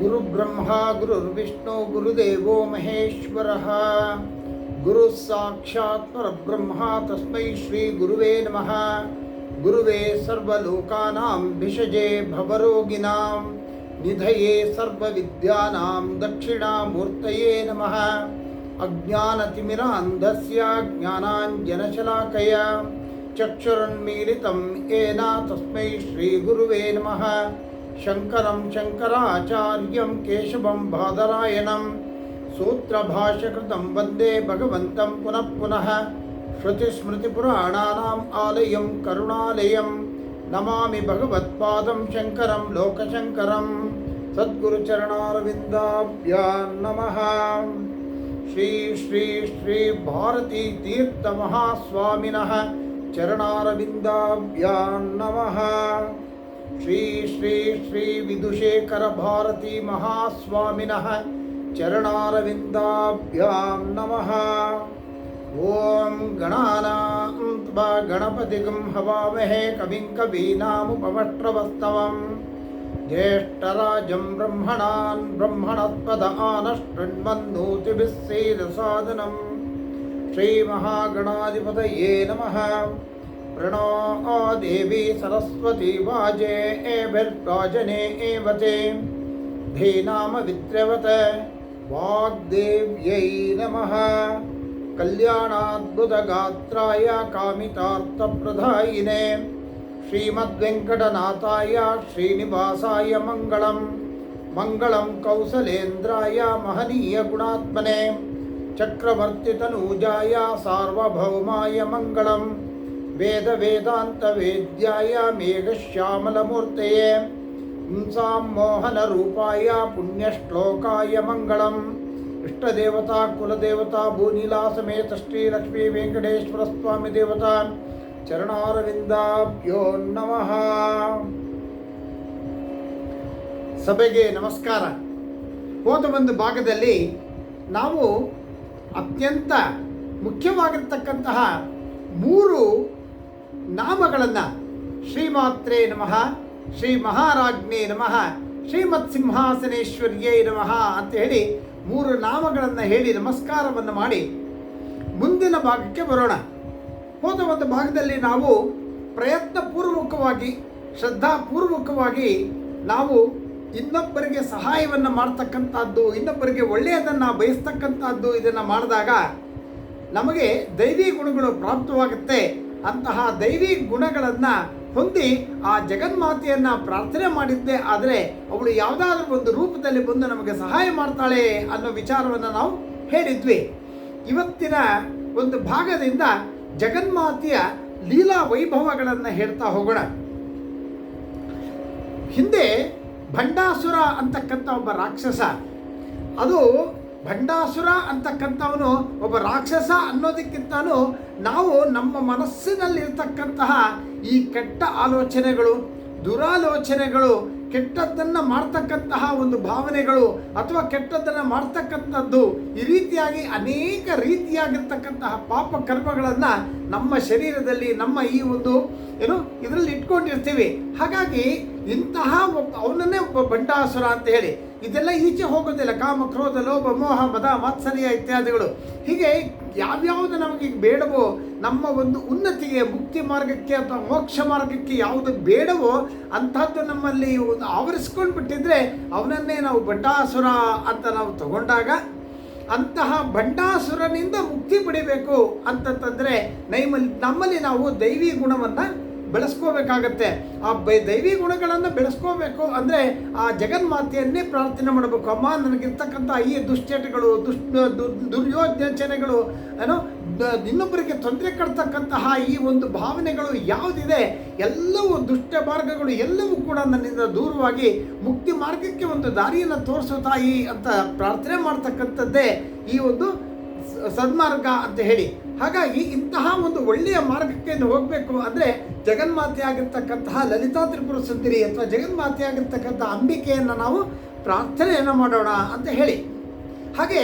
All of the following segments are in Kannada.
गुरुब्रह्मा गुरुर्विष्णु गुरुदेवो महेश्वरः। गुरुः साक्षात् परब्रह्मा तस्मै श्रीगुरुवे नमः। गुरुवे सर्वलोकानां भिषजे भवरोगिणां निधये सर्वविद्यानां दक्षिणामूर्तये नमः। अज्ञानतिमिरान्धस्य ज्ञानाञ्जनशलाकया चक्षुरुन्मीलितं येन तस्मै श्रीगुरुवे नमः शङ्करं शङ्कराचार्यं केशवं बादरायणं सूत्रभाष्यकृतं वन्दे भगवन्तं पुनः पुनः श्रुतिस्मृतिपुराणानाम् आलयं करुणालयं नमामि भगवत्पादं शङ्करं लोकशङ्करं सद्गुरुचरणारविन्दाभ्यां नमः श्री श्री श्री भारती तीर्थमहास्वामिनः चरणारविन्दाभ्यां नमः श्री श्री श्री विदुशेखर भारती महास्वामिनः चरणारविन्दाभ्यां नमः। ॐ गणानां त्वा गणपतिगं हवामहे कविं कवीनामुपमष्ट्रवस्तवम् ज्येष्ठराजं ब्रह्मणान् ब्रह्मणस्पद आनशृण्वन्नोतिभिः सेदसादनम् श्रीमहागणाधिपतये नमः प्रणो देवी सरस्वती वाजे एभिर्वाजने एव ते धीनामविद्रवत वाग्देव्यै नमः। कल्याणाद्भुतगात्राय कामितार्थप्रदायिने श्रीमद्वेङ्कटनाथाय श्रीनिवासाय मङ्गलम्। मङ्गलं कौसलेन्द्राय महनीयगुणात्मने। चक्रवर्तितनूजाय सार्वभौमाय मङ्गलम् ವೇದ ವೇದಾಂತ ವೇದ್ಯಾಯ ಮೇಘಶ್ಯಾಮಲಮೂರ್ತಯೇ. ಹಿಂಸಾಂ ಮೋಹನ ರೂಪಾಯ ಪುಣ್ಯಶ್ಲೋಕಾಯ ಮಂಗಳಂ. ಇಷ್ಟದೇವತಾ, ಕುಲದೇವತಾ ಭೂನಿಲಾ ಸಮೇತ ಶ್ರೀ ಲಕ್ಷ್ಮೀ ವೆಂಕಟೇಶ್ವರ ಸ್ವಾಮಿ ದೇವತಾ. ಚರಣಾರವಿಂದಾಭ್ಯೋ ನಮಃ. ಸಭೆಗೆ ನಮಸ್ಕಾರ. ಹೋದ ಒಂದು ಭಾಗದಲ್ಲಿ ನಾವು ಅತ್ಯಂತ ಮುಖ್ಯವಾಗಿರ್ತಕ್ಕಂತಹ ಮೂರು ನಾಮಗಳನ್ನು ಶ್ರೀಮಾತ್ರೇ ನಮಃ, ಶ್ರೀ ಮಹಾರಾಜ್ಞೇ ನಮಃ, ಶ್ರೀಮತ್ ಸಿಂಹಾಸನೇಶ್ವರ್ಯೇ ನಮಃ ಅಂತ ಹೇಳಿ ಮೂರು ನಾಮಗಳನ್ನು ಹೇಳಿ ನಮಸ್ಕಾರವನ್ನು ಮಾಡಿ ಮುಂದಿನ ಭಾಗಕ್ಕೆ ಬರೋಣ. ಹೋದ ಒಂದು ಭಾಗದಲ್ಲಿ ನಾವು ಪ್ರಯತ್ನಪೂರ್ವಕವಾಗಿ, ಶ್ರದ್ಧಾಪೂರ್ವಕವಾಗಿ ನಾವು ಇನ್ನೊಬ್ಬರಿಗೆ ಸಹಾಯವನ್ನು ಮಾಡ್ತಕ್ಕಂಥದ್ದು, ಇನ್ನೊಬ್ಬರಿಗೆ ಒಳ್ಳೆಯದನ್ನು ಬಯಸ್ತಕ್ಕಂಥದ್ದು ಇದನ್ನು ಮಾಡಿದಾಗ ನಮಗೆ ದೈವಿ ಗುಣಗಳು ಪ್ರಾಪ್ತವಾಗುತ್ತೆ. ಅಂತಹ ದೈವಿ ಗುಣಗಳನ್ನು ಹೊಂದಿ ಆ ಜಗನ್ಮಾತೆಯನ್ನು ಪ್ರಾರ್ಥನೆ ಮಾಡಿದ್ದೆ ಆದರೆ ಅವಳು ಯಾವುದಾದ್ರೂ ಒಂದು ರೂಪದಲ್ಲಿ ಬಂದು ನಮಗೆ ಸಹಾಯ ಮಾಡ್ತಾಳೆ ಅನ್ನೋ ವಿಚಾರವನ್ನು ನಾವು ಹೇಳಿದ್ವಿ. ಇವತ್ತಿನ ಒಂದು ಭಾಗದಿಂದ ಜಗನ್ಮಾತೆಯ ಲೀಲಾ ವೈಭವಗಳನ್ನು ಹೇಳ್ತಾ ಹೋಗೋಣ. ಹಿಂದೆ ಭಂಡಾಸುರ ಅಂತಕ್ಕಂಥ ಒಬ್ಬ ರಾಕ್ಷಸ. ಅದು ಭಂಡಾಸುರ ಅಂತಕ್ಕಂಥವನು ಒಬ್ಬ ರಾಕ್ಷಸ ಅನ್ನೋದಕ್ಕಿಂತನೂ ನಾವು ನಮ್ಮ ಮನಸ್ಸಿನಲ್ಲಿರ್ತಕ್ಕಂತಹ ಈ ಕೆಟ್ಟ ಆಲೋಚನೆಗಳು, ದುರಾಲೋಚನೆಗಳು, ಕೆಟ್ಟದ್ದನ್ನು ಮಾಡ್ತಕ್ಕಂತಹ ಒಂದು ಭಾವನೆಗಳು ಅಥವಾ ಕೆಟ್ಟದ್ದನ್ನು ಮಾಡ್ತಕ್ಕಂಥದ್ದು ಈ ರೀತಿಯಾಗಿ ಅನೇಕ ರೀತಿಯಾಗಿರ್ತಕ್ಕಂತಹ ಪಾಪ ಕರ್ಮಗಳನ್ನು ನಮ್ಮ ಶರೀರದಲ್ಲಿ, ನಮ್ಮ ಈ ಒಂದು, ಏನು, ಇದರಲ್ಲಿ ಇಟ್ಕೊಂಡಿರ್ತೀವಿ. ಹಾಗಾಗಿ ಇಂತಹ ಒಬ್ಬ, ಅವನನ್ನೇ ಒಬ್ಬ ಬಂಡಾಸುರ ಅಂತ ಹೇಳಿ. ಇದೆಲ್ಲ ಈಚೆ ಹೋಗೋದಿಲ್ಲ. ಕಾಮ, ಕ್ರೋಧ, ಲೋಭ, ಮೋಹ, ಮದ, ವಾತ್ಸಲ್ಯ ಇತ್ಯಾದಿಗಳು. ಹೀಗೆ ಯಾವ್ಯಾವುದು ನಮಗೆ ಬೇಡವೋ, ನಮ್ಮ ಒಂದು ಉನ್ನತಿಗೆ, ಮುಕ್ತಿ ಮಾರ್ಗಕ್ಕೆ ಅಥವಾ ಮೋಕ್ಷ ಮಾರ್ಗಕ್ಕೆ ಯಾವುದು ಬೇಡವೋ, ಅಂಥದ್ದು ನಮ್ಮಲ್ಲಿ ಒಂದು ಆವರಿಸ್ಕೊಂಡು ಬಿಟ್ಟಿದ್ರೆ ಅವನನ್ನೇ ನಾವು ಬಂಡಾಸುರ ಅಂತ ನಾವು ತಗೊಂಡಾಗ ಅಂತಹ ಭಂಡಾಸುರನಿಂದ ಮುಕ್ತಿ ಪಡಿಬೇಕು ಅಂತಂತಂದರೆ ನೈಮಲ್ಲಿ ನಮ್ಮಲ್ಲಿ ನಾವು ದೈವಿ ಗುಣವನ್ನು ಬೆಳೆಸ್ಕೋಬೇಕಾಗತ್ತೆ. ಆ ಬೈ ದೈವಿ ಗುಣಗಳನ್ನು ಬೆಳೆಸ್ಕೋಬೇಕು ಅಂದರೆ ಆ ಜಗನ್ಮಾತೆಯನ್ನೇ ಪ್ರಾರ್ಥನೆ ಮಾಡಬೇಕು. ಅಮ್ಮ, ನನಗಿರ್ತಕ್ಕಂಥ ಈ ದುಶ್ಚಟಗಳು ದುಷ್ಟ ದುರ್ಯೋಚನೆಗಳು ಏನೋ ಇನ್ನೊಬ್ಬರಿಗೆ ತೊಂದರೆ ಕೊಡ್ತಕ್ಕಂತಹ ಈ ಒಂದು ಭಾವನೆಗಳು ಯಾವುದಿದೆ, ಎಲ್ಲವೂ ದುಷ್ಟ ಮಾರ್ಗಗಳು ಎಲ್ಲವೂ ಕೂಡ ನನ್ನಿಂದ ದೂರವಾಗಿ ಮುಕ್ತಿ ಮಾರ್ಗಕ್ಕೆ ಒಂದು ದಾರಿಯನ್ನು ತೋರಿಸೋ ತಾಯಿ ಅಂತ ಪ್ರಾರ್ಥನೆ ಮಾಡ್ತಕ್ಕಂಥದ್ದೇ ಈ ಒಂದು ಸದ್ಮಾರ್ಗ ಅಂತ ಹೇಳಿ. ಹಾಗಾಗಿ ಇಂತಹ ಒಂದು ಒಳ್ಳೆಯ ಮಾರ್ಗಕ್ಕೆ ಹೋಗಬೇಕು ಅಂದರೆ ಜಗನ್ಮಾತೆ ಆಗಿರ್ತಕ್ಕಂತಹ ಲಲಿತಾ ತ್ರಿಪುರ ಸುಂದರಿ ಅಥವಾ ಜಗನ್ಮಾತೆ ಆಗಿರ್ತಕ್ಕಂಥ ಅಂಬಿಕೆಯನ್ನು ನಾವು ಪ್ರಾರ್ಥನೆಯನ್ನು ಮಾಡೋಣ ಅಂತ ಹೇಳಿ. ಹಾಗೆ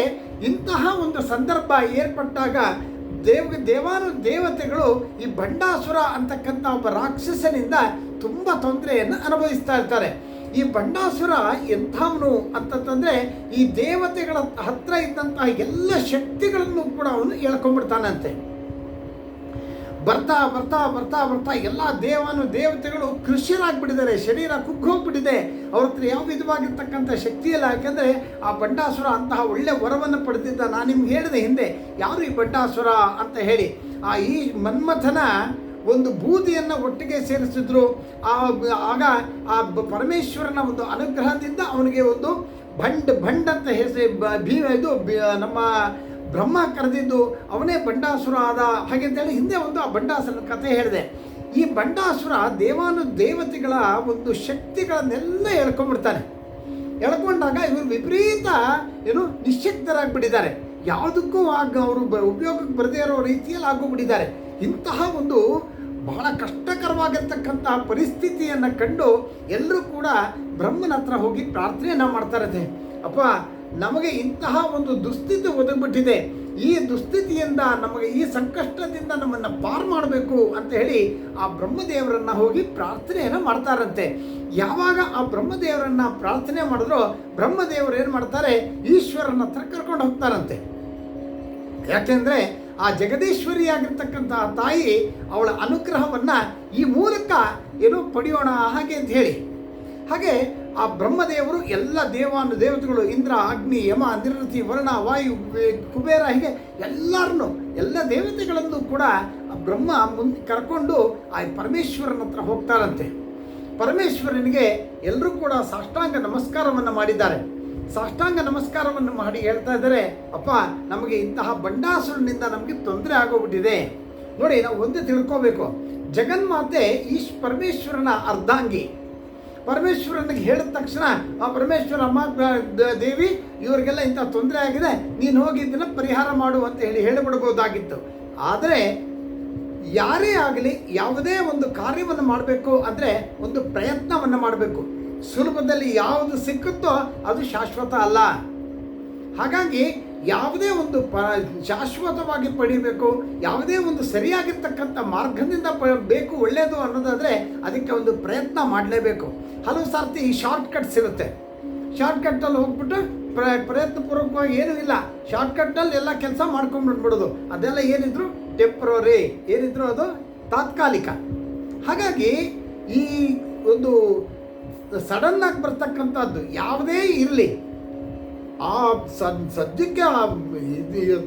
ಇಂತಹ ಒಂದು ಸಂದರ್ಭ ಏರ್ಪಟ್ಟಾಗ ದೇವ ದೇವಾನು ದೇವತೆಗಳು ಈ ಭಂಡಾಸುರ ಅಂತಕ್ಕಂಥ ಒಬ್ಬ ರಾಕ್ಷಸನಿಂದ ತುಂಬ ತೊಂದರೆಯನ್ನು ಅನುಭವಿಸ್ತಾ ಇರ್ತಾರೆ. ಈ ಬಂಡಾಸುರ ಎಂಥವನು ಅಂತಂತಂದ್ರೆ ಈ ದೇವತೆಗಳ ಹತ್ರ ಇದ್ದಂತಹ ಎಲ್ಲ ಶಕ್ತಿಗಳನ್ನು ಕೂಡ ಅವನು ಹೇಳ್ಕೊಂಡ್ಬಿಡ್ತಾನಂತೆ. ಬರ್ತಾ ಬರ್ತಾ ಬರ್ತಾ ಬರ್ತಾ ಎಲ್ಲ ದೇವಾನು ದೇವತೆಗಳು ಕೃಷಿಯರಾಗ್ಬಿಟ್ಟಿದ್ದಾರೆ, ಶರೀರ ಕುಗ್ಗೋಗ್ಬಿಟ್ಟಿದೆ. ಅವ್ರ ಹತ್ರ ಯಾವ ವಿಧವಾಗಿರ್ತಕ್ಕಂಥ ಶಕ್ತಿ ಇಲ್ಲ. ಯಾಕೆಂದರೆ ಆ ಬಂಡಾಸುರ ಅಂತಹ ಒಳ್ಳೆ ವರವನ್ನು ಪಡೆದಿದ್ದ. ನಾನು ನಿಮ್ಗೆ ಹೇಳಿದೆ ಹಿಂದೆ, ಯಾರು ಈ ಬಂಡಾಸುರ ಅಂತ ಹೇಳಿ. ಆ ಈ ಮನ್ಮಥನ ಒಂದು ಬೂದಿಯನ್ನು ಒಟ್ಟಿಗೆ ಸೇರಿಸಿದ್ರು. ಆ, ಆಗ ಆ ಪರಮೇಶ್ವರನ ಒಂದು ಅನುಗ್ರಹದಿಂದ ಅವನಿಗೆ ಒಂದು ಭಂಡ್ ಭಂಡ್ ಅಂತ ಹೆಸರು ಭೀ, ಇದು ನಮ್ಮ ಬ್ರಹ್ಮ ಕರೆದಿದ್ದು, ಅವನೇ ಬಂಡಾಸುರ ಆದ ಹಾಗೆ ಅಂತೇಳಿ ಹಿಂದೆ ಒಂದು ಆ ಬಂಡಾಸುರನ ಕಥೆ ಹೇಳಿದೆ. ಈ ಬಂಡಾಸುರ ದೇವಾನು ದೇವತೆಗಳ ಒಂದು ಶಕ್ತಿಗಳನ್ನೆಲ್ಲ ಎಳ್ಕೊಂಡ್ಬಿಡ್ತಾನೆ. ಎಳ್ಕೊಂಡಾಗ ಇವರು ವಿಪರೀತ, ಏನು ನಿಶ್ಶಕ್ತರಾಗ್ಬಿಟ್ಟಿದ್ದಾರೆ ಯಾವುದಕ್ಕೂ ಆಗ ಅವರು ಉಪಯೋಗಕ್ಕೆ ಬರದೇ ಇರೋ ರೀತಿಯಲ್ಲಿ ಆಗೋಗ್ಬಿಟ್ಟಿದ್ದಾರೆ. ಇಂತಹ ಒಂದು ಬಹಳ ಕಷ್ಟಕರವಾಗಿರ್ತಕ್ಕಂತಹ ಪರಿಸ್ಥಿತಿಯನ್ನು ಕಂಡು ಎಲ್ಲರೂ ಕೂಡ ಬ್ರಹ್ಮನ ಹತ್ರ ಹೋಗಿ ಪ್ರಾರ್ಥನೆಯನ್ನು ಮಾಡ್ತಾರದೆ ಅಪ್ಪ, ನಮಗೆ ಇಂತಹ ಒಂದು ದುಸ್ಥಿತಿ ಒದಗಿಬಿಟ್ಟಿದೆ. ಈ ದುಸ್ಥಿತಿಯಿಂದ ನಮಗೆ ಈ ಸಂಕಷ್ಟದಿಂದ ನಮ್ಮನ್ನು ಪಾರು ಮಾಡಬೇಕು ಅಂತ ಹೇಳಿ ಆ ಬ್ರಹ್ಮದೇವರನ್ನು ಹೋಗಿ ಪ್ರಾರ್ಥನೆಯನ್ನು ಮಾಡ್ತಾರಂತೆ. ಯಾವಾಗ ಆ ಬ್ರಹ್ಮದೇವರನ್ನು ಪ್ರಾರ್ಥನೆ ಮಾಡಿದ್ರೋ ಬ್ರಹ್ಮದೇವರು ಏನು ಮಾಡ್ತಾರೆ? ಈಶ್ವರನ ಹತ್ರ ಕರ್ಕೊಂಡು ಹೋಗ್ತಾರಂತೆ. ಯಾಕೆಂದ್ರೆ ಆ ಜಗದೀಶ್ವರಿಯಾಗಿರ್ತಕ್ಕಂಥ ತಾಯಿ ಅವಳ ಅನುಗ್ರಹವನ್ನ ಈ ಮೂಲಕ ಏನು ಪಡೆಯೋಣ ಹಾಗೆ ಅಂತ ಹೇಳಿ. ಹಾಗೆ ಆ ಬ್ರಹ್ಮದೇವರು ಎಲ್ಲ ದೇವಾನು ದೇವತೆಗಳು ಇಂದ್ರ, ಅಗ್ನಿ, ಯಮ ನಿರ್ವೃತಿ ವರ್ಣ, ವಾಯು ಕುಬೇರ ಹೀಗೆ ಎಲ್ಲರನ್ನು ಎಲ್ಲ ದೇವತೆಗಳನ್ನು ಕೂಡ ಆ ಬ್ರಹ್ಮ ಮುಂದೆ ಕರ್ಕೊಂಡು ಆ ಪರಮೇಶ್ವರನ ಹತ್ರ ಹೋಗ್ತಾರಂತೆ. ಪರಮೇಶ್ವರನಿಗೆ ಎಲ್ಲರೂ ಕೂಡ ಸಾಷ್ಟಾಂಗ ನಮಸ್ಕಾರವನ್ನು ಮಾಡಿದ್ದಾರೆ. ಸಾಷ್ಟಾಂಗ ನಮಸ್ಕಾರವನ್ನು ಮಾಡಿ ಹೇಳ್ತಾ ಇದ್ದಾರೆ, ಅಪ್ಪ, ನಮಗೆ ಇಂತಹ ಬಂಡಾಸುರನಿಂದ ನಮಗೆ ತೊಂದರೆ ಆಗೋಗ್ಬಿಟ್ಟಿದೆ. ನೋಡಿ, ನಾವು ಒಂದೇ ತಿಳ್ಕೋಬೇಕು. ಜಗನ್ಮಾತೆ ಈಶ್ ಪರಮೇಶ್ವರನ ಅರ್ಧಾಂಗಿ. ಪರಮೇಶ್ವರನಿಗೆ ಹೇಳಿದ ತಕ್ಷಣ, ಆ ಪರಮೇಶ್ವರ ಅಮ್ಮ ದೇವಿ, ಇವರಿಗೆಲ್ಲ ಇಂಥ ತೊಂದರೆ ಆಗಿದೆ, ನೀನು ಹೋಗಿ ಪರಿಹಾರ ಮಾಡು ಅಂತ ಹೇಳಿ ಹೇಳಿಬಿಡ್ಬೋದಾಗಿತ್ತು. ಆದರೆ, ಯಾರೇ ಆಗಲಿ ಯಾವುದೇ ಒಂದು ಕಾರ್ಯವನ್ನು ಮಾಡಬೇಕು ಅಂದರೆ ಒಂದು ಪ್ರಯತ್ನವನ್ನು ಮಾಡಬೇಕು. ಸುಲಭದಲ್ಲಿ ಯಾವುದು ಸಿಕ್ಕುತ್ತೋ ಅದು ಶಾಶ್ವತ ಅಲ್ಲ. ಹಾಗಾಗಿ ಯಾವುದೇ ಒಂದು ಪ ಶಾಶ್ವತವಾಗಿ ಪಡಿಬೇಕು, ಯಾವುದೇ ಒಂದು ಸರಿಯಾಗಿರ್ತಕ್ಕಂಥ ಮಾರ್ಗದಿಂದ ಪ ಬೇಕು ಒಳ್ಳೆಯದು ಅನ್ನೋದಾದರೆ ಅದಕ್ಕೆ ಒಂದು ಪ್ರಯತ್ನ ಮಾಡಲೇಬೇಕು. ಹಲವು ಸಾರ್ತಿ ಈ ಶಾರ್ಟ್ಕಟ್ಸ್ ಇರುತ್ತೆ. ಶಾರ್ಟ್ ಕಟ್ಟಲ್ಲಿ ಹೋಗ್ಬಿಟ್ಟು ಪ್ರ ಪ್ರಯತ್ನಪೂರ್ವಕವಾಗಿ ಏನೂ ಇಲ್ಲ. ಶಾರ್ಟ್ ಕಟ್ಟಲ್ಲಿ ಎಲ್ಲ ಕೆಲಸ ಮಾಡ್ಕೊಂಡ್ಬಿಡ್ಬಿಡೋದು. ಅದೆಲ್ಲ ಏನಿದ್ರು ಟೆಂಪ್ರರಿ ಏನಿದ್ರು ಅದು ತಾತ್ಕಾಲಿಕ. ಹಾಗಾಗಿ ಈ ಒಂದು ಸಡನ್ನಾಗಿ ಬರ್ತಕ್ಕಂಥದ್ದು ಯಾವುದೇ ಇರಲಿ. ಆ ಸದ್, ಸದ್ಯಕ್ಕೆ ಇದು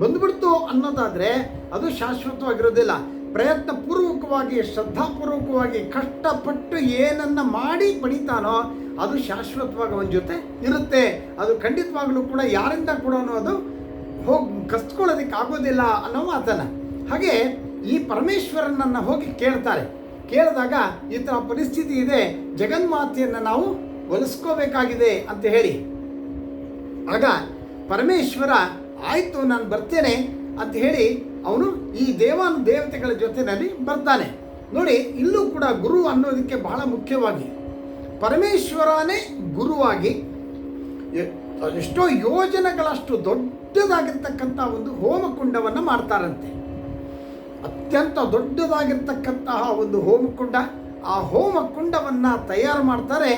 ಬಂದ್ಬಿಡ್ತು ಅನ್ನೋದಾದರೆ ಅದು ಶಾಶ್ವತವಾಗಿರೋದಿಲ್ಲ. ಪ್ರಯತ್ನ ಪೂರ್ವಕವಾಗಿ ಶ್ರದ್ಧಾಪೂರ್ವಕವಾಗಿ ಕಷ್ಟಪಟ್ಟು ಏನನ್ನ ಮಾಡಿ ಪಡಿತಾನೋ ಅದು ಶಾಶ್ವತವಾಗಿ ಅವನ ಜೊತೆ ಇರುತ್ತೆ. ಅದು ಖಂಡಿತವಾಗಲೂ ಕೂಡ ಯಾರಿಂದ ಕೂಡ ಅದು ಹೋಗಿ ಕಸ್ಕೊಳ್ಳೋದಕ್ಕೆ ಆಗೋದಿಲ್ಲ ಅನ್ನೋ ಮಾತನ್ನ ಹಾಗೆ ಈ ಪರಮೇಶ್ವರನನ್ನ ಹೋಗಿ ಕೇಳ್ತಾರೆ. ಕೇಳಿದಾಗ ಈ ಥರ ಪರಿಸ್ಥಿತಿ ಇದೆ, ಜಗನ್ಮಾತೆಯನ್ನು ನಾವು ಒಲಿಸ್ಕೋಬೇಕಾಗಿದೆ ಅಂತ ಹೇಳಿ. ಆಗ ಪರಮೇಶ್ವರ, ಆಯಿತು, ನಾನು ಬರ್ತೇನೆ ಅಂತ ಹೇಳಿ ಅವನು ಈ ದೇವಾನು ದೇವತೆಗಳ ಜೊತೆಯಲ್ಲಿ ಬರ್ತಾನೆ. ನೋಡಿ, ಇಲ್ಲೂ ಕೂಡ ಗುರು ಅನ್ನೋದಕ್ಕೆ ಬಹಳ ಮುಖ್ಯವಾಗಿ. ಪರಮೇಶ್ವರನೇ ಗುರುವಾಗಿ ಎಷ್ಟೋ ಯೋಜನೆಗಳಷ್ಟು ದೊಡ್ಡದಾಗಿರ್ತಕ್ಕಂಥ ಒಂದು ಹೋಮಕುಂಡವನ್ನು ಮಾಡ್ತಾರಂತೆ. ಅತ್ಯಂತ ದೊಡ್ಡದಾಗಿರ್ತಕ್ಕಂತಹ ಒಂದು ಹೋಮಕುಂಡ. ಆ ಹೋಮಕುಂಡವನ್ನು ತಯಾರು ಮಾಡ್ತಾರೆ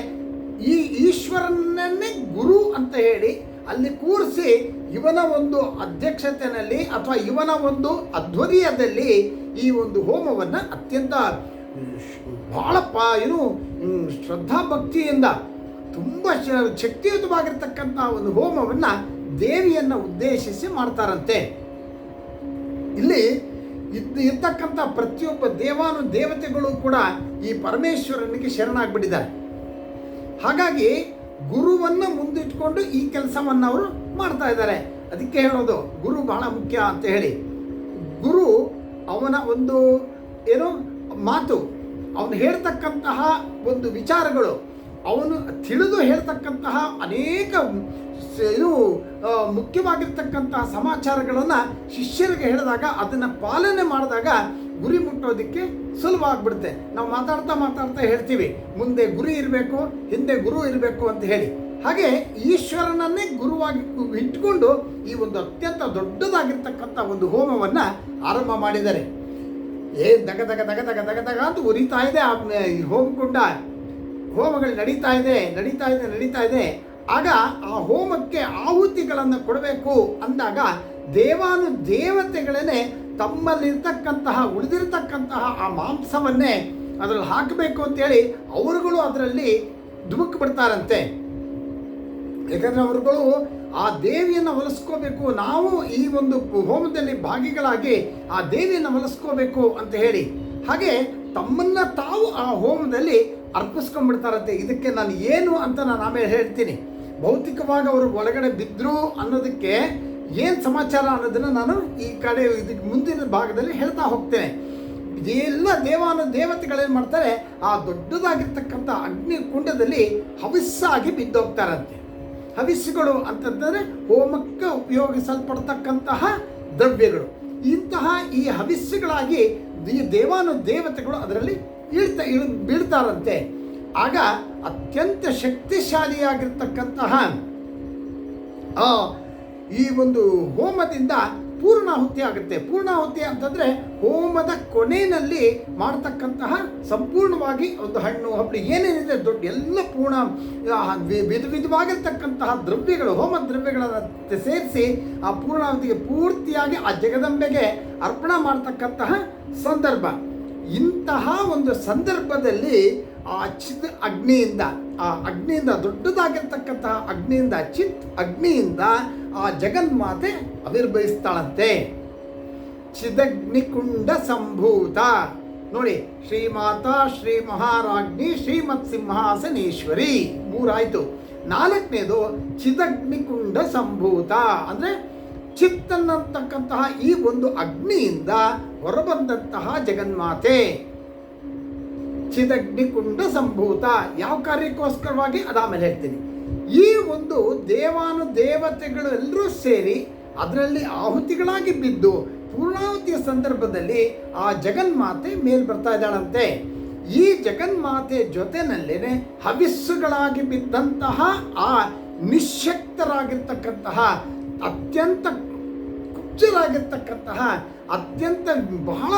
ಈ ಈಶ್ವರನನ್ನೇ ಗುರು ಅಂತ ಹೇಳಿ ಅಲ್ಲಿ ಕೂರಿಸಿ ಇವನ ಒಂದು ಅಧ್ಯಕ್ಷತೆಯಲ್ಲಿ ಅಥವಾ ಇವನ ಒಂದು ಅಧ್ವರ್ಯದಲ್ಲಿ ಈ ಒಂದು ಹೋಮವನ್ನು ಅತ್ಯಂತ ಬಹಳ ಪ ಏನು ಶ್ರದ್ಧಾ ಶ್ರದ್ಧಾಭಕ್ತಿಯಿಂದ ತುಂಬ ಶಕ್ತಿಯುತವಾಗಿರ್ತಕ್ಕಂಥ ಒಂದು ಹೋಮವನ್ನು ದೇವಿಯನ್ನು ಉದ್ದೇಶಿಸಿ ಮಾಡ್ತಾರಂತೆ. ಇಲ್ಲಿ ಇದ್ದ ಇರ್ತಕ್ಕಂಥ ಪ್ರತಿಯೊಬ್ಬ ದೇವಾನು ದೇವತೆಗಳು ಕೂಡ ಈ ಪರಮೇಶ್ವರನಿಗೆ ಶರಣಾಗ್ಬಿಟ್ಟಿದ್ದಾರೆ. ಹಾಗಾಗಿ ಗುರುವನ್ನು ಮುಂದಿಟ್ಕೊಂಡು ಈ ಕೆಲಸವನ್ನು ಅವರು ಮಾಡ್ತಾ ಇದ್ದಾರೆ. ಅದಕ್ಕೆ ಹೇಳೋದು, ಗುರು ಬಹಳ ಮುಖ್ಯ ಅಂತ ಹೇಳಿ. ಗುರು ಅವನ ಒಂದು ಏನು ಮಾತು, ಅವನು ಹೇಳ್ತಕ್ಕಂತಹ ಒಂದು ವಿಚಾರಗಳು, ಅವನು ತಿಳಿದು ಹೇಳ್ತಕ್ಕಂತಹ ಅನೇಕ ಆ, ಮುಖ್ಯವಾಗಿರ್ತಕ್ಕಂತಹ ಸಮಾಚಾರಗಳನ್ನು ಶಿಷ್ಯರಿಗೆ ಹೇಳಿದಾಗ ಅದನ್ನು ಪಾಲನೆ ಮಾಡಿದಾಗ ಗುರಿ ಮುಟ್ಟೋದಕ್ಕೆ ಸುಲಭ ಆಗ್ಬಿಡುತ್ತೆ. ನಾವು ಮಾತಾಡ್ತಾ ಮಾತಾಡ್ತಾ ಹೇಳ್ತೀವಿ ಮುಂದೆ ಗುರಿ ಇರಬೇಕು ಹಿಂದೆ ಗುರು ಇರಬೇಕು ಅಂತ ಹೇಳಿ. ಹಾಗೆ ಈಶ್ವರನನ್ನೇ ಗುರುವಾಗಿ ಇಟ್ಕೊಂಡು ಈ ಒಂದು ಅತ್ಯಂತ ದೊಡ್ಡದಾಗಿರ್ತಕ್ಕಂಥ ಒಂದು ಹೋಮವನ್ನು ಆರಂಭ ಮಾಡಿದ್ದಾರೆ. ಏ ದಗ ದಗ ದಗ ದಗ ದಗ ದಗ ಅಂತ ಉರಿತಾ ಇದೆ ಆ ಹೋಮಕುಂಡ. ಹೋಮಗಳು ನಡೀತಾ ಇದೆ ನಡೀತಾ ಇದೆ ನಡೀತಾ ಇದೆ. ಆಗ ಆ ಹೋಮಕ್ಕೆ ಆಹುತಿಗಳನ್ನು ಕೊಡಬೇಕು ಅಂದಾಗ ದೇವಾನು ದೇವತೆಗಳೇ ತಮ್ಮಲ್ಲಿರ್ತಕ್ಕಂತಹ, ಉಳಿದಿರ್ತಕ್ಕಂತಹ ಆ ಮಾಂಸವನ್ನೇ ಅದರಲ್ಲಿ ಹಾಕಬೇಕು ಅಂತೇಳಿ ಅವರುಗಳು ಅದರಲ್ಲಿ ಧುಮುಕ್ ಬಿಡ್ತಾರಂತೆ. ಯಾಕಂದ್ರೆ ಅವರುಗಳು ಆ ದೇವಿಯನ್ನು ಹೊಲಿಸ್ಕೋಬೇಕು, ನಾವು ಈ ಒಂದು ಹೋಮದಲ್ಲಿ ಭಾಗಿಗಳಾಗಿ ಆ ದೇವಿಯನ್ನು ಹೊಲಿಸ್ಕೋಬೇಕು ಅಂತ ಹೇಳಿ ಹಾಗೆ ತಮ್ಮನ್ನ ತಾವು ಆ ಹೋಮದಲ್ಲಿ ಅರ್ಪಿಸ್ಕೊಂಡ್ಬಿಡ್ತಾರಂತೆ. ಇದಕ್ಕೆ ನಾನು ಏನು ಅಂತ ನಾನು ಆಮೇಲೆ ಹೇಳ್ತೀನಿ. ಭೌತಿಕವಾಗಿ ಅವರು ಒಳಗಡೆ ಬಿದ್ದರು ಅನ್ನೋದಕ್ಕೆ ಏನು ಸಮಾಚಾರ ಅನ್ನೋದನ್ನು ನಾನು ಈ ಕಡೆ ಇದಕ್ಕೆ ಮುಂದಿನ ಭಾಗದಲ್ಲಿ ಹೇಳ್ತಾ ಹೋಗ್ತೇನೆ. ಎಲ್ಲ ದೇವಾನು ದೇವತೆಗಳೇನು ಮಾಡ್ತಾರೆ, ಆ ದೊಡ್ಡದಾಗಿರ್ತಕ್ಕಂಥ ಅಗ್ನಿ ಕುಂಡದಲ್ಲಿ ಹವಿಸ್ಸಾಗಿ ಬಿದ್ದೋಗ್ತಾರಂತೆ. ಹವಿಸ್ಸುಗಳು ಅಂತಂದರೆ ಹೋಮಕ್ಕೆ ಉಪಯೋಗಿಸಲ್ಪಡ್ತಕ್ಕಂತಹ ದ್ರವ್ಯಗಳು. ಇಂತಹ ಈ ಹವಿಸ್ಸುಗಳಾಗಿ ದೇವಾನು ದೇವತೆಗಳು ಅದರಲ್ಲಿ ಇಳ್ತಾ ಇಳ್ ಬೀಳ್ತಾರಂತೆ. ಆಗ ಅತ್ಯಂತ ಶಕ್ತಿಶಾಲಿಯಾಗಿರ್ತಕ್ಕಂತಹ, ಆ, ಈ ಒಂದು ಹೋಮದಿಂದ ಪೂರ್ಣಾಹುತಿ ಆಗುತ್ತೆ. ಪೂರ್ಣಾಹುತಿ ಅಂತಂದರೆ ಹೋಮದ ಕೊನೆಯಲ್ಲಿ ಮಾಡ್ತಕ್ಕಂತಹ ಸಂಪೂರ್ಣವಾಗಿ ಒಂದು ಹಣ್ಣು ಹಪ್ಪಳಿ ಏನೇನಿದೆ ದೊಡ್ಡ ಎಲ್ಲ ಪೂರ್ಣ ವಿಧ ವಿಧವಾಗಿರ್ತಕ್ಕಂತಹ ದ್ರವ್ಯಗಳು, ಹೋಮ ದ್ರವ್ಯಗಳನ್ನು ಸೇರಿಸಿ ಆ ಪೂರ್ಣಾಹುತಿಗೆ ಪೂರ್ತಿಯಾಗಿ ಆ ಜಗದಂಬೆಗೆ ಅರ್ಪಣೆ ಮಾಡ್ತಕ್ಕಂತಹ ಸಂದರ್ಭ. ಇಂತಹ ಒಂದು ಸಂದರ್ಭದಲ್ಲಿ ಆ ಚಿದ್ ಅಗ್ನಿಯಿಂದ, ಆ ಅಗ್ನಿಯಿಂದ ದೊಡ್ಡದಾಗಿರ್ತಕ್ಕಂತಹ ಅಗ್ನಿಯಿಂದ ಚಿತ್ ಅಗ್ನಿಯಿಂದ ಆ ಜಗನ್ಮಾತೆ ಆವಿರ್ಭವಿಸ್ತಾಳಂತೆ ಚಿದಗ್ನಿಕುಂಡ ಸಂಭೂತ. ನೋಡಿ, ಶ್ರೀಮಾತಾ ಶ್ರೀ ಮಹಾರಾಜ್ಞಿ ಶ್ರೀಮತ್ ಸಿಂಹಾಸನೇಶ್ವರಿ ಮೂರಾಯಿತು. ನಾಲ್ಕನೇದು ಚಿದಗ್ನಿಕುಂಡ ಸಂಭೂತ. ಅಂದ್ರೆ ಚಿತ್ತನ್ನತಕ್ಕಂತಹ ಈ ಒಂದು ಅಗ್ನಿಯಿಂದ ಹೊರಬಂದಂತಹ ಜಗನ್ಮಾತೆ. ಚಿದಗ್ನಿಕುಂಡ ಸಂಭೂತ. ಯಾವ ಕಾರ್ಯಕ್ಕೋಸ್ಕರವಾಗಿ? ಅದಾಮೇಲೆ ಹೇಳ್ತೀನಿ. ಈ ಒಂದು ದೇವಾನು ದೇವತೆಗಳು ಎಲ್ಲರೂ ಸೇರಿ ಅದರಲ್ಲಿ ಆಹುತಿಗಳಾಗಿ ಬಿದ್ದು ಪೂರ್ಣಾಹುತಿಯ ಸಂದರ್ಭದಲ್ಲಿ ಆ ಜಗನ್ಮಾತೆ ಮೇಲ್ ಬರ್ತಾ ಇದ್ದಾಳಂತೆ. ಈ ಜಗನ್ಮಾತೆ ಜೊತೆನಲ್ಲೇನೆ ಹವಿಸ್ಸುಗಳಾಗಿ ಬಿದ್ದಂತಹ ಆ ನಿಶಕ್ತರಾಗಿರ್ತಕ್ಕಂತಹ ಅತ್ಯಂತ ಕುಚ್ಚರಾಗಿರ್ತಕ್ಕಂತಹ ಅತ್ಯಂತ ಬಹಳ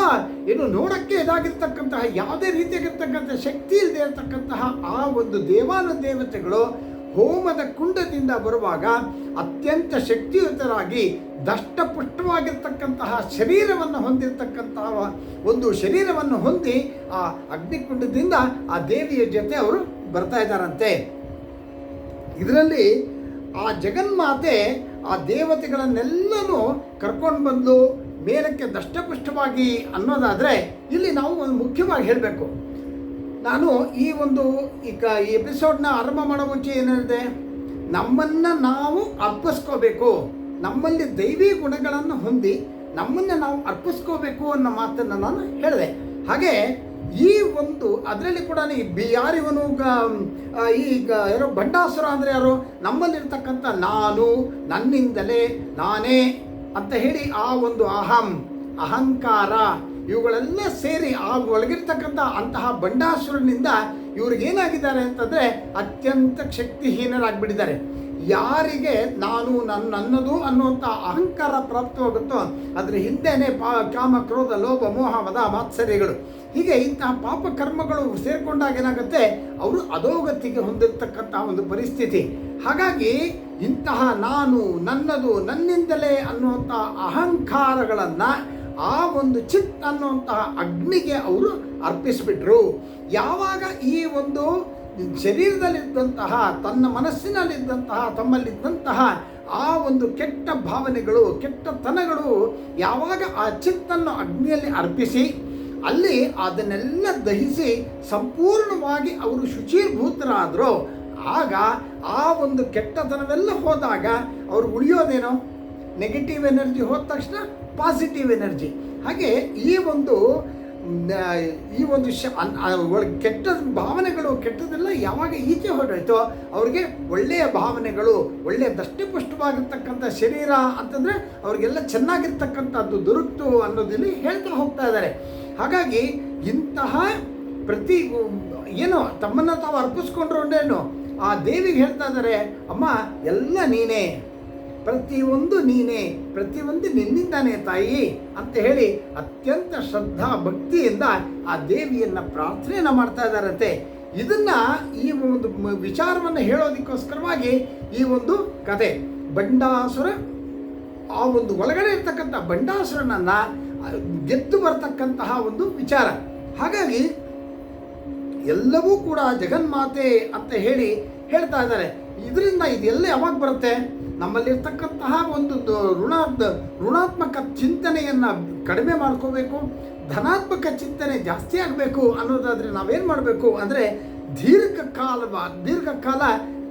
ಏನು ನೋಡಕ್ಕೆ ಇದಾಗಿರ್ತಕ್ಕಂತಹ ಯಾವುದೇ ರೀತಿಯಾಗಿರ್ತಕ್ಕಂಥ ಶಕ್ತಿ ಇಲ್ಲದೆ ಇರತಕ್ಕಂತಹ ಆ ಒಂದು ದೇವಾನು ದೇವತೆಗಳು ಹೋಮದ ಕುಂಡದಿಂದ ಬರುವಾಗ ಅತ್ಯಂತ ಶಕ್ತಿಯುತರಾಗಿ ದಷ್ಟಪುಷ್ಟವಾಗಿರ್ತಕ್ಕಂತಹ ಶರೀರವನ್ನು ಹೊಂದಿರತಕ್ಕಂತಹ ಒಂದು ಶರೀರವನ್ನು ಹೊಂದಿ ಆ ಅಗ್ನಿಕುಂಡದಿಂದ ಆ ದೇವಿಯ ಜೊತೆ ಅವರು ಬರ್ತಾ ಇದ್ದಾರಂತೆ. ಇದರಲ್ಲಿ ಆ ಜಗನ್ಮಾತೆ ಆ ದೇವತೆಗಳನ್ನೆಲ್ಲನೂ ಕರ್ಕೊಂಡು ಬಂದು ಮೇಲಕ್ಕೆ ದಷ್ಟಪುಷ್ಟವಾಗಿ ಅನ್ನೋದಾದರೆ ಇಲ್ಲಿ ನಾವು ಒಂದು ಮುಖ್ಯವಾಗಿ ಹೇಳಬೇಕು. ನಾನು ಈ ಒಂದು ಈಗ ಈ ಎಪಿಸೋಡ್ನ ಆರಂಭ ಮಾಡೋ ಮುಂಚೆ ಏನಿದೆ ನಮ್ಮನ್ನು ನಾವು ಅರ್ಪಿಸ್ಕೋಬೇಕು. ನಮ್ಮಲ್ಲಿ ದೈವಿ ಗುಣಗಳನ್ನು ಹೊಂದಿ ನಮ್ಮನ್ನು ನಾವು ಅರ್ಪಿಸ್ಕೋಬೇಕು ಅನ್ನೋ ಮಾತನ್ನು ನಾನು ಹೇಳಿದೆ. ಹಾಗೆ ಈ ಒಂದು ಅದರಲ್ಲಿ ಕೂಡ ಬಿ ಯಾರಿವನು ಈಗ ಯಾರೋ ಬಂಡಾಸುರ ಅಂದರೆ ಯಾರು? ನಮ್ಮಲ್ಲಿರ್ತಕ್ಕಂಥ ನಾನು ನನ್ನಿಂದಲೇ ನಾನೇ ಅಂತ ಹೇಳಿ ಆ ಒಂದು ಅಹಂ, ಅಹಂಕಾರ ಇವುಗಳೆಲ್ಲ ಸೇರಿ ಆ ಒಳಗಿರ್ತಕ್ಕಂಥ ಅಂತಹ ಬಂಡಾಸುರನಿಂದ ಇವ್ರಿಗೇನಾಗಿದ್ದಾರೆ ಅಂತಂದರೆ ಅತ್ಯಂತ ಶಕ್ತಿಹೀನರಾಗಿಬಿಟ್ಟಿದ್ದಾರೆ. ಯಾರಿಗೆ ನಾನು ನನ್ನ ನನ್ನದು ಅನ್ನುವಂಥ ಅಹಂಕಾರ ಪ್ರಾಪ್ತವಾಗುತ್ತೋ ಅದರ ಹಿಂದೆನೇ ಪಾ ಕಾಮ, ಕ್ರೋಧ, ಲೋಭ, ಮೋಹ, ಮದ, ಮಾತ್ಸರ್ಯಗಳು. ಹೀಗೆ ಇಂತಹ ಪಾಪ ಕರ್ಮಗಳು ಸೇರಿಕೊಂಡಾಗ ಏನಾಗುತ್ತೆ? ಅವರು ಅಧೋಗತಿಗೆ ಹೊಂದಿರತಕ್ಕಂತಹ ಒಂದು ಪರಿಸ್ಥಿತಿ. ಹಾಗಾಗಿ ಇಂತಹ ನಾನು, ನನ್ನದು, ನನ್ನಿಂದಲೇ ಅನ್ನುವಂತಹ ಅಹಂಕಾರಗಳನ್ನು ಆ ಒಂದು ಚಿತ್ ಅನ್ನುವಂತಹ ಅಗ್ನಿಗೆ ಅವರು ಅರ್ಪಿಸಿಬಿಟ್ರು. ಯಾವಾಗ ಈ ಒಂದು ಶರೀರದಲ್ಲಿದ್ದಂತಹ, ತನ್ನ ಮನಸ್ಸಿನಲ್ಲಿದ್ದಂತಹ, ತಮ್ಮಲ್ಲಿದ್ದಂತಹ ಆ ಒಂದು ಕೆಟ್ಟ ಭಾವನೆಗಳು ಕೆಟ್ಟತನಗಳು ಯಾವಾಗ ಆ ಚಿತ್ತನ್ನು ಅಗ್ನಿಯಲ್ಲಿ ಅರ್ಪಿಸಿ ಅಲ್ಲಿ ಅದನ್ನೆಲ್ಲ ದಹಿಸಿ ಸಂಪೂರ್ಣವಾಗಿ ಅವರು ಶುಚಿರ್ಭೂತರಾದರು. ಆಗ ಆ ಒಂದು ಕೆಟ್ಟತನವೆಲ್ಲ ಹೋದಾಗ ಅವ್ರು ಉಳಿಯೋದೇನೋ? ನೆಗೆಟಿವ್ ಎನರ್ಜಿ ಹೋದ ತಕ್ಷಣ ಪಾಸಿಟಿವ್ ಎನರ್ಜಿ ಹಾಗೆ ಈ ಒಂದು ಈ ಒಂದು ಶ ಕೆಟ್ಟ ಭಾವನೆಗಳು, ಕೆಟ್ಟದೆಲ್ಲ ಯಾವಾಗ ಈಚೆ ಹೊರಟೋಯ್ತೋ ಅವ್ರಿಗೆ ಒಳ್ಳೆಯ ಭಾವನೆಗಳು, ಒಳ್ಳೆಯ ದಷ್ಟಪುಷ್ಟವಾಗಿರ್ತಕ್ಕಂಥ ಶರೀರ ಅಂತಂದರೆ ಅವ್ರಿಗೆಲ್ಲ ಚೆನ್ನಾಗಿರ್ತಕ್ಕಂಥದ್ದು ದೊರಕ್ತು ಅನ್ನೋದಿಲ್ಲಿ ಹೇಳ್ತಾ ಹೋಗ್ತಾ ಇದ್ದಾರೆ. ಹಾಗಾಗಿ ಇಂತಹ ಪ್ರತಿ ಏನೋ ತಮ್ಮನ್ನು ತಾವು ಅರ್ಪಿಸ್ಕೊಂಡ್ರು ಅಂದ್ರೇನು ಆ ದೇವಿಗೆ ಹೇಳ್ತಾ ಇದ್ದಾರೆ, ಅಮ್ಮ, ಎಲ್ಲ ನೀನೇ, ಪ್ರತಿಯೊಂದು ನೀನೇ, ಪ್ರತಿಯೊಂದು ನಿನ್ನಿಂದಾನೇ ತಾಯಿ ಅಂತ ಹೇಳಿ ಅತ್ಯಂತ ಶ್ರದ್ಧಾ ಭಕ್ತಿಯಿಂದ ಆ ದೇವಿಯನ್ನ ಪ್ರಾರ್ಥನೆಯನ್ನ ಮಾಡ್ತಾ ಇದ್ದಾರಂತೆ. ಇದನ್ನ ಈ ಒಂದು ವಿಚಾರವನ್ನು ಹೇಳೋದಕ್ಕೋಸ್ಕರವಾಗಿ ಈ ಒಂದು ಕತೆ, ಬಂಡಾಸುರ, ಆ ಒಂದು ಒಳಗಡೆ ಇರ್ತಕ್ಕಂಥ ಬಂಡಾಸುರನನ್ನ ಗೆದ್ದು ಬರ್ತಕ್ಕಂತಹ ಒಂದು ವಿಚಾರ. ಹಾಗಾಗಿ ಎಲ್ಲವೂ ಕೂಡ ಜಗನ್ಮಾತೆ ಅಂತ ಹೇಳಿ ಹೇಳ್ತಾ ಇದ್ದಾರೆ. ಇದರಿಂದ ಇದೆಲ್ಲ ಯಾವಾಗ ಬರುತ್ತೆ? ನಮ್ಮಲ್ಲಿರ್ತಕ್ಕಂತಹ ಒಂದು ಋಣ ಋಣಾತ್ಮಕ ಚಿಂತನೆಯನ್ನು ಕಡಿಮೆ ಮಾಡ್ಕೋಬೇಕು, ಧನಾತ್ಮಕ ಚಿಂತನೆ ಜಾಸ್ತಿ ಆಗಬೇಕು ಅನ್ನೋದಾದರೆ ನಾವೇನು ಮಾಡಬೇಕು ಅಂದರೆ ದೀರ್ಘಕಾಲ ದೀರ್ಘಕಾಲ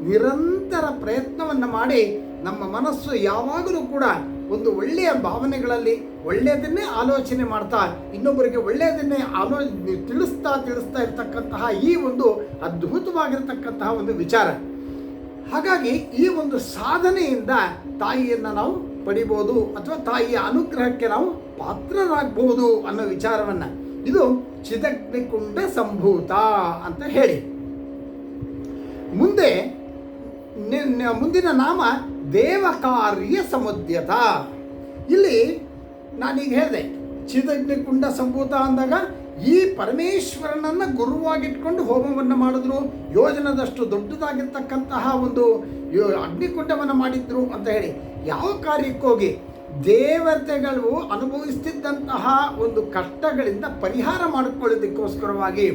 ನಿರಂತರ ಪ್ರಯತ್ನವನ್ನು ಮಾಡಿ ನಮ್ಮ ಮನಸ್ಸು ಯಾವಾಗಲೂ ಕೂಡ ಒಂದು ಒಳ್ಳೆಯ ಭಾವನೆಗಳಲ್ಲಿ ಒಳ್ಳೆಯದನ್ನೇ ಆಲೋಚನೆ ಮಾಡ್ತಾ, ಇನ್ನೊಬ್ಬರಿಗೆ ಒಳ್ಳೆಯದನ್ನೇ ಆಲೋ, ತಿಳಿಸ್ತಾ ತಿಳಿಸ್ತಾ ಇರತಕ್ಕಂತಹ ಈ ಒಂದು ಅದ್ಭುತವಾಗಿರ್ತಕ್ಕಂತಹ ಒಂದು ವಿಚಾರ. ಹಾಗಾಗಿ ಈ ಒಂದು ಸಾಧನೆಯಿಂದ ತಾಯಿಯನ್ನು ನಾವು ಪಡಿಬೋದು ಅಥವಾ ತಾಯಿಯ ಅನುಗ್ರಹಕ್ಕೆ ನಾವು ಪಾತ್ರರಾಗಬಹುದು ಅನ್ನೋ ವಿಚಾರವನ್ನು. ಇದು ಚಿದಗ್ನಿಕುಂಡ ಸಂಭೂತ ಅಂತ ಹೇಳಿ. ಮುಂದೆ ಮುಂದಿನ ನಾಮ ದೇವಕಾರ್ಯ ಸಮುದ್ಯತ. ಇಲ್ಲಿ ನಾನೀಗ ಹೇಳಿದೆ ಚಿದಗ್ನಿಕುಂಡ ಸಂಭೂತ ಅಂದಾಗ ಈ ಪರಮೇಶ್ವರನನ್ನು ಗುರುವಾಗಿಟ್ಕೊಂಡು ಹೋಮವನ್ನು ಮಾಡಿದ್ರು, ಯೋಜನದಷ್ಟು ದೊಡ್ಡದಾಗಿರ್ತಕ್ಕಂತಹ ಒಂದು ಯೋ- ಅಗ್ನಿಕುಂಡವನ್ನು ಮಾಡಿದ್ರು ಅಂತ ಹೇಳಿ. ಯಾವ ಕಾರ್ಯಕ್ಕೋಗಿ ದೇವತೆಗಳು ಅನುಭವಿಸ್ತಿದ್ದಂತಹ ಒಂದು ಕಷ್ಟಗಳಿಂದ ಪರಿಹಾರ ಮಾಡಿಕೊಳ್ಳೋದಕ್ಕೋಸ್ಕರವಾಗಿ.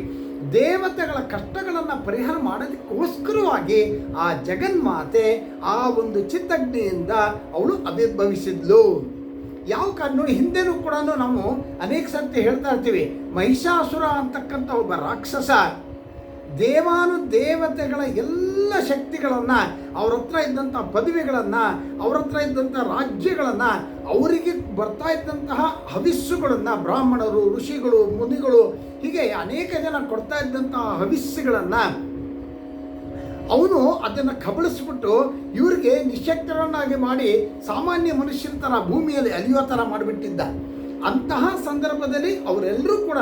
ದೇವತೆಗಳ ಕಷ್ಟಗಳನ್ನು ಪರಿಹಾರ ಮಾಡೋದಕ್ಕೋಸ್ಕರವಾಗಿ ಆ ಜಗನ್ಮಾತೆ ಆ ಒಂದು ಚಿತ್ತಜ್ಞೆಯಿಂದ ಅವಳು ಅವಿರ್ಭವಿಸಿದ್ಲು ಯಾವ ಕಾರಣ? ಹಿಂದೆನೂ ಕೂಡ ನಾವು ಅನೇಕ ಸರ್ತಿ ಹೇಳ್ತಾ ಇರ್ತೀವಿ, ಮಹಿಷಾಸುರ ಅಂತಕ್ಕಂಥ ಒಬ್ಬ ರಾಕ್ಷಸ. ದೇವಾನು ದೇವತೆಗಳ ಎಲ್ಲ ಶಕ್ತಿಗಳನ್ನು ಅವ್ರ ಹತ್ರ ಇದ್ದಂಥ ಪದವಿಗಳನ್ನು, ಅವ್ರ ಹತ್ರ ಇದ್ದಂಥ ರಾಜ್ಯಗಳನ್ನು, ಅವರಿಗೆ ಬರ್ತಾ ಇದ್ದಂತಹ ಹವಿಸ್ಸುಗಳನ್ನು ಬ್ರಾಹ್ಮಣರು, ಋಷಿಗಳು, ಮುನಿಗಳು, ಹೀಗೆ ಅನೇಕ ಜನ ಕೊಡ್ತಾ ಇದ್ದಂತಹ ಹವಿಸ್ಸುಗಳನ್ನು ಅವನು ಅದನ್ನು ಕಬಳಿಸ್ಬಿಟ್ಟು ಇವರಿಗೆ ನಿಶಕ್ತರನ್ನಾಗಿ ಮಾಡಿ ಸಾಮಾನ್ಯ ಮನುಷ್ಯನ ಥರ ಭೂಮಿಯಲ್ಲಿ ಅಲಿಯೋ ಥರ ಮಾಡಿಬಿಟ್ಟಿದ್ದ. ಅಂತಹ ಸಂದರ್ಭದಲ್ಲಿ ಅವರೆಲ್ಲರೂ ಕೂಡ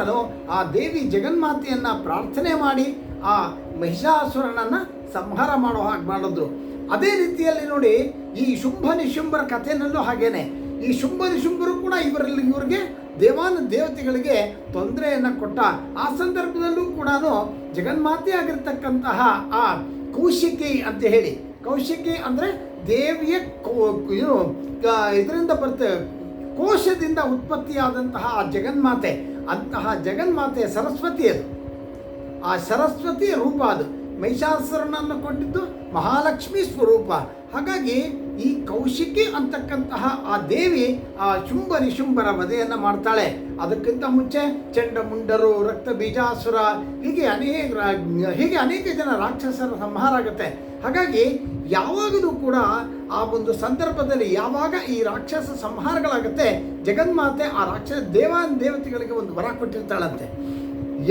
ಆ ದೇವಿ ಜಗನ್ಮಾತೆಯನ್ನು ಪ್ರಾರ್ಥನೆ ಮಾಡಿ ಆ ಮಹಿಷಾಸುರನನ್ನು ಸಂಹಾರ ಮಾಡೋ ಹಾಗೆ ಮಾಡಿದ್ರು. ಅದೇ ರೀತಿಯಲ್ಲಿ ನೋಡಿ ಈ ಶುಂಭ ನಿಶುಂಭರ ಕಥೆನಲ್ಲೂ ಹಾಗೇನೆ. ಈ ಶುಂಭ ನಿಶುಂಭರು ಕೂಡ ಇವರಲ್ಲಿ ಇವರಿಗೆ ದೇವಾನ ದೇವತೆಗಳಿಗೆ ತೊಂದರೆಯನ್ನು ಕೊಟ್ಟ. ಆ ಸಂದರ್ಭದಲ್ಲೂ ಕೂಡ ಜಗನ್ಮಾತೆ ಆಗಿರ್ತಕ್ಕಂತಹ ಆ ಕೌಶಿಕಿ ಅಂತ ಹೇಳಿ. ಕೌಶಿಕಿ ಅಂದರೆ ದೇವಿಯ ಏನು ಇದರಿಂದ ಬರ್ತೇವೆ ಕೋಶದಿಂದ ಉತ್ಪತ್ತಿಯಾದಂತಹ ಆ ಜಗನ್ಮಾತೆ. ಅಂತಹ ಜಗನ್ಮಾತೆ ಸರಸ್ವತಿ ಅದು. ಆ ಸರಸ್ವತಿ ರೂಪ ಅದು. ಮಹಿಷಾಸುರನನ್ನು ಕೊಟ್ಟಿದ್ದು ಮಹಾಲಕ್ಷ್ಮಿ ಸ್ವರೂಪ. ಹಾಗಾಗಿ ಈ ಕೌಶಿಕಿ ಅಂತಕ್ಕಂತಹ ಆ ದೇವಿ ಆ ಶುಂಭ ನಿಶುಂಭರ ವಧೆಯನ್ನು ಮಾಡ್ತಾಳೆ. ಅದಕ್ಕಿಂತ ಮುಂಚೆ ಚಂಡಮುಂಡರು ರಕ್ತ ಬೀಜಾಸುರ, ಹೀಗೆ ಅನೇಕ ಹೀಗೆ ಅನೇಕ ಜನ ರಾಕ್ಷಸರ ಸಂಹಾರ ಆಗುತ್ತೆ. ಹಾಗಾಗಿ ಯಾವಾಗಲೂ ಕೂಡ ಆ ಒಂದು ಸಂದರ್ಭದಲ್ಲಿ ಯಾವಾಗ ಈ ರಾಕ್ಷಸ ಸಂಹಾರಗಳಾಗುತ್ತೆ, ಜಗನ್ಮಾತೆ ಆ ರಾಕ್ಷಸ ದೇವಾನ್ ದೇವತೆಗಳಿಗೆ ಒಂದು ವರ ಕೊಟ್ಟಿರ್ತಾಳಂತೆ.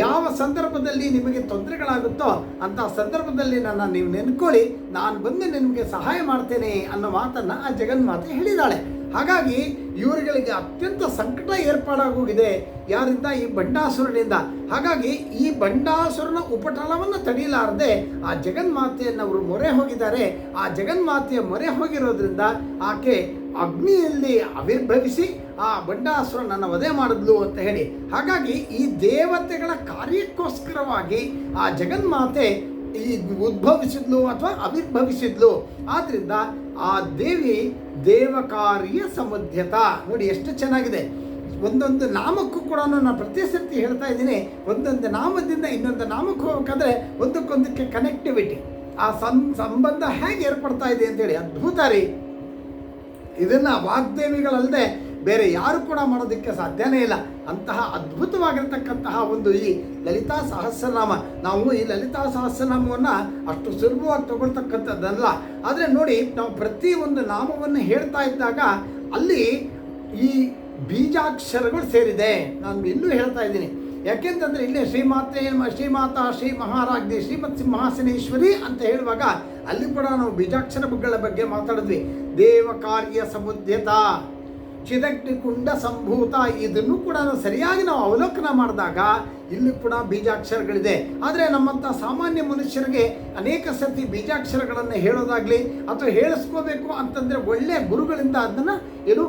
ಯಾವ ಸಂದರ್ಭದಲ್ಲಿ ನಿಮಗೆ ತೊಂದರೆಗಳಾಗುತ್ತೋ ಅಂತ ಸಂದರ್ಭದಲ್ಲಿ ನನ್ನ ನೀವು ನೆನ್ಕೊಳ್ಳಿ, ನಾನು ಬಂದು ನಿಮಗೆ ಸಹಾಯ ಮಾಡ್ತೇನೆ ಅನ್ನೋ ಮಾತನ್ನು ಆ ಜಗನ್ಮಾತೆ ಹೇಳಿದಾಳೆ ಹಾಗಾಗಿ ಇವರುಗಳಿಗೆ ಅತ್ಯಂತ ಸಂಕಟ ಏರ್ಪಾಡಾಗೋಗಿದೆ. ಯಾರಿಂದ? ಈ ಬಂಡಾಸುರನಿಂದ. ಹಾಗಾಗಿ ಈ ಬಂಡಾಸುರನ ಉಪಟಳವನ್ನು ತಡೆಯಲಾರದೆ ಆ ಜಗನ್ಮಾತೆಯನ್ನು ಅವರು ಮೊರೆ ಹೋಗಿದ್ದಾರೆ. ಆ ಜಗನ್ಮಾತೆಯ ಮೊರೆ ಹೋಗಿರೋದ್ರಿಂದ ಆಕೆ ಅಗ್ನಿಯಲ್ಲಿ ಆವಿರ್ಭವಿಸಿ ಆ ಬಂಡಾಸುರನನ್ನು ವಧೆ ಮಾಡಿದ್ಲು ಅಂತ ಹೇಳಿ. ಹಾಗಾಗಿ ಈ ದೇವತೆಗಳ ಕಾರ್ಯಕ್ಕೋಸ್ಕರವಾಗಿ ಆ ಜಗನ್ಮಾತೆ ಈ ಉದ್ಭವಿಸಿದ್ಲು ಅಥವಾ ಅವಿರ್ಭವಿಸಿದ್ಲು. ಆದ್ದರಿಂದ ಆ ದೇವಿ ದೇವಕಾರ್ಯ ಸಮುದ್ಯತ ನೋಡಿ ಎಷ್ಟು ಚೆನ್ನಾಗಿದೆ. ಒಂದೊಂದು ನಾಮಕ್ಕೂ ಕೂಡ ನಾನು ಪ್ರತಿ ಸರ್ತಿ ಹೇಳ್ತಾ ಇದ್ದೀನಿ. ಒಂದೊಂದು ನಾಮದಿಂದ ಇನ್ನೊಂದು ನಾಮಕ್ಕೆ ಹೋಗ್ಬೇಕಾದ್ರೆ ಒಂದಕ್ಕೊಂದಕ್ಕೆ ಕನೆಕ್ಟಿವಿಟಿ ಆ ಸಂ, ಸಂಬಂಧ ಹೇಗೆ ಏರ್ಪಡ್ತಾ ಇದೆ ಅಂತೇಳಿ ಅದ್ಭುತ ರೀ. ಇದನ್ನ ವಾಗ್ದೇವಿಗಳಲ್ಲದೆ ಬೇರೆ ಯಾರು ಕೂಡ ಮಾಡೋದಕ್ಕೆ ಸಾಧ್ಯನೇ ಇಲ್ಲ. ಅಂತಹ ಅದ್ಭುತವಾಗಿರ್ತಕ್ಕಂತಹ ಒಂದು ಈ ಲಲಿತಾ ಸಹಸ್ರನಾಮ. ನಾವು ಈ ಲಲಿತಾ ಸಹಸ್ರನಾಮವನ್ನು ಅಷ್ಟು ಸುಲಭವಾಗಿ ತಗೊಳ್ತಕ್ಕಂಥದ್ದಲ್ಲ. ಆದರೆ ನೋಡಿ, ನಾವು ಪ್ರತಿ ಒಂದು ನಾಮವನ್ನು ಹೇಳ್ತಾ ಇದ್ದಾಗ ಅಲ್ಲಿ ಈ ಬೀಜಾಕ್ಷರಗಳು ಸೇರಿದೆ. ನಾನು ಇನ್ನೂ ಹೇಳ್ತಾ ಇದ್ದೀನಿ. ಯಾಕೆಂತಂದರೆ ಇಲ್ಲಿ ಶ್ರೀಮಾತೆ ಶ್ರೀಮಾತಾ ಶ್ರೀ ಮಹಾರಾಜ್ಞೆ ಶ್ರೀಮತ್ ಸಿಂಹಾಸನೇಶ್ವರಿ ಅಂತ ಹೇಳುವಾಗ ಅಲ್ಲಿ ಕೂಡ ನಾವು ಬೀಜಾಕ್ಷರಗಳ ಬಗ್ಗೆ ಮಾತಾಡಿದ್ವಿ. ದೇವ ಕಾರ್ಯ ಸಮುದ್ಯತ ಚಿದಗ್ನಿಕುಂಡ ಸಂಭೂತ, ಇದನ್ನು ಕೂಡ ಸರಿಯಾಗಿ ನಾವು ಅವಲೋಕನ ಮಾಡಿದಾಗ ಇಲ್ಲಿ ಕೂಡ ಬೀಜಾಕ್ಷರಗಳಿದೆ. ಆದರೆ ನಮ್ಮಂಥ ಸಾಮಾನ್ಯ ಮನುಷ್ಯರಿಗೆ ಅನೇಕ ಸರ್ತಿ ಬೀಜಾಕ್ಷರಗಳನ್ನು ಹೇಳೋದಾಗಲಿ ಅಥವಾ ಹೇಳಿಸ್ಕೋಬೇಕು ಅಂತಂದರೆ ಒಳ್ಳೆಯ ಗುರುಗಳಿಂದ ಅದನ್ನು ಏನು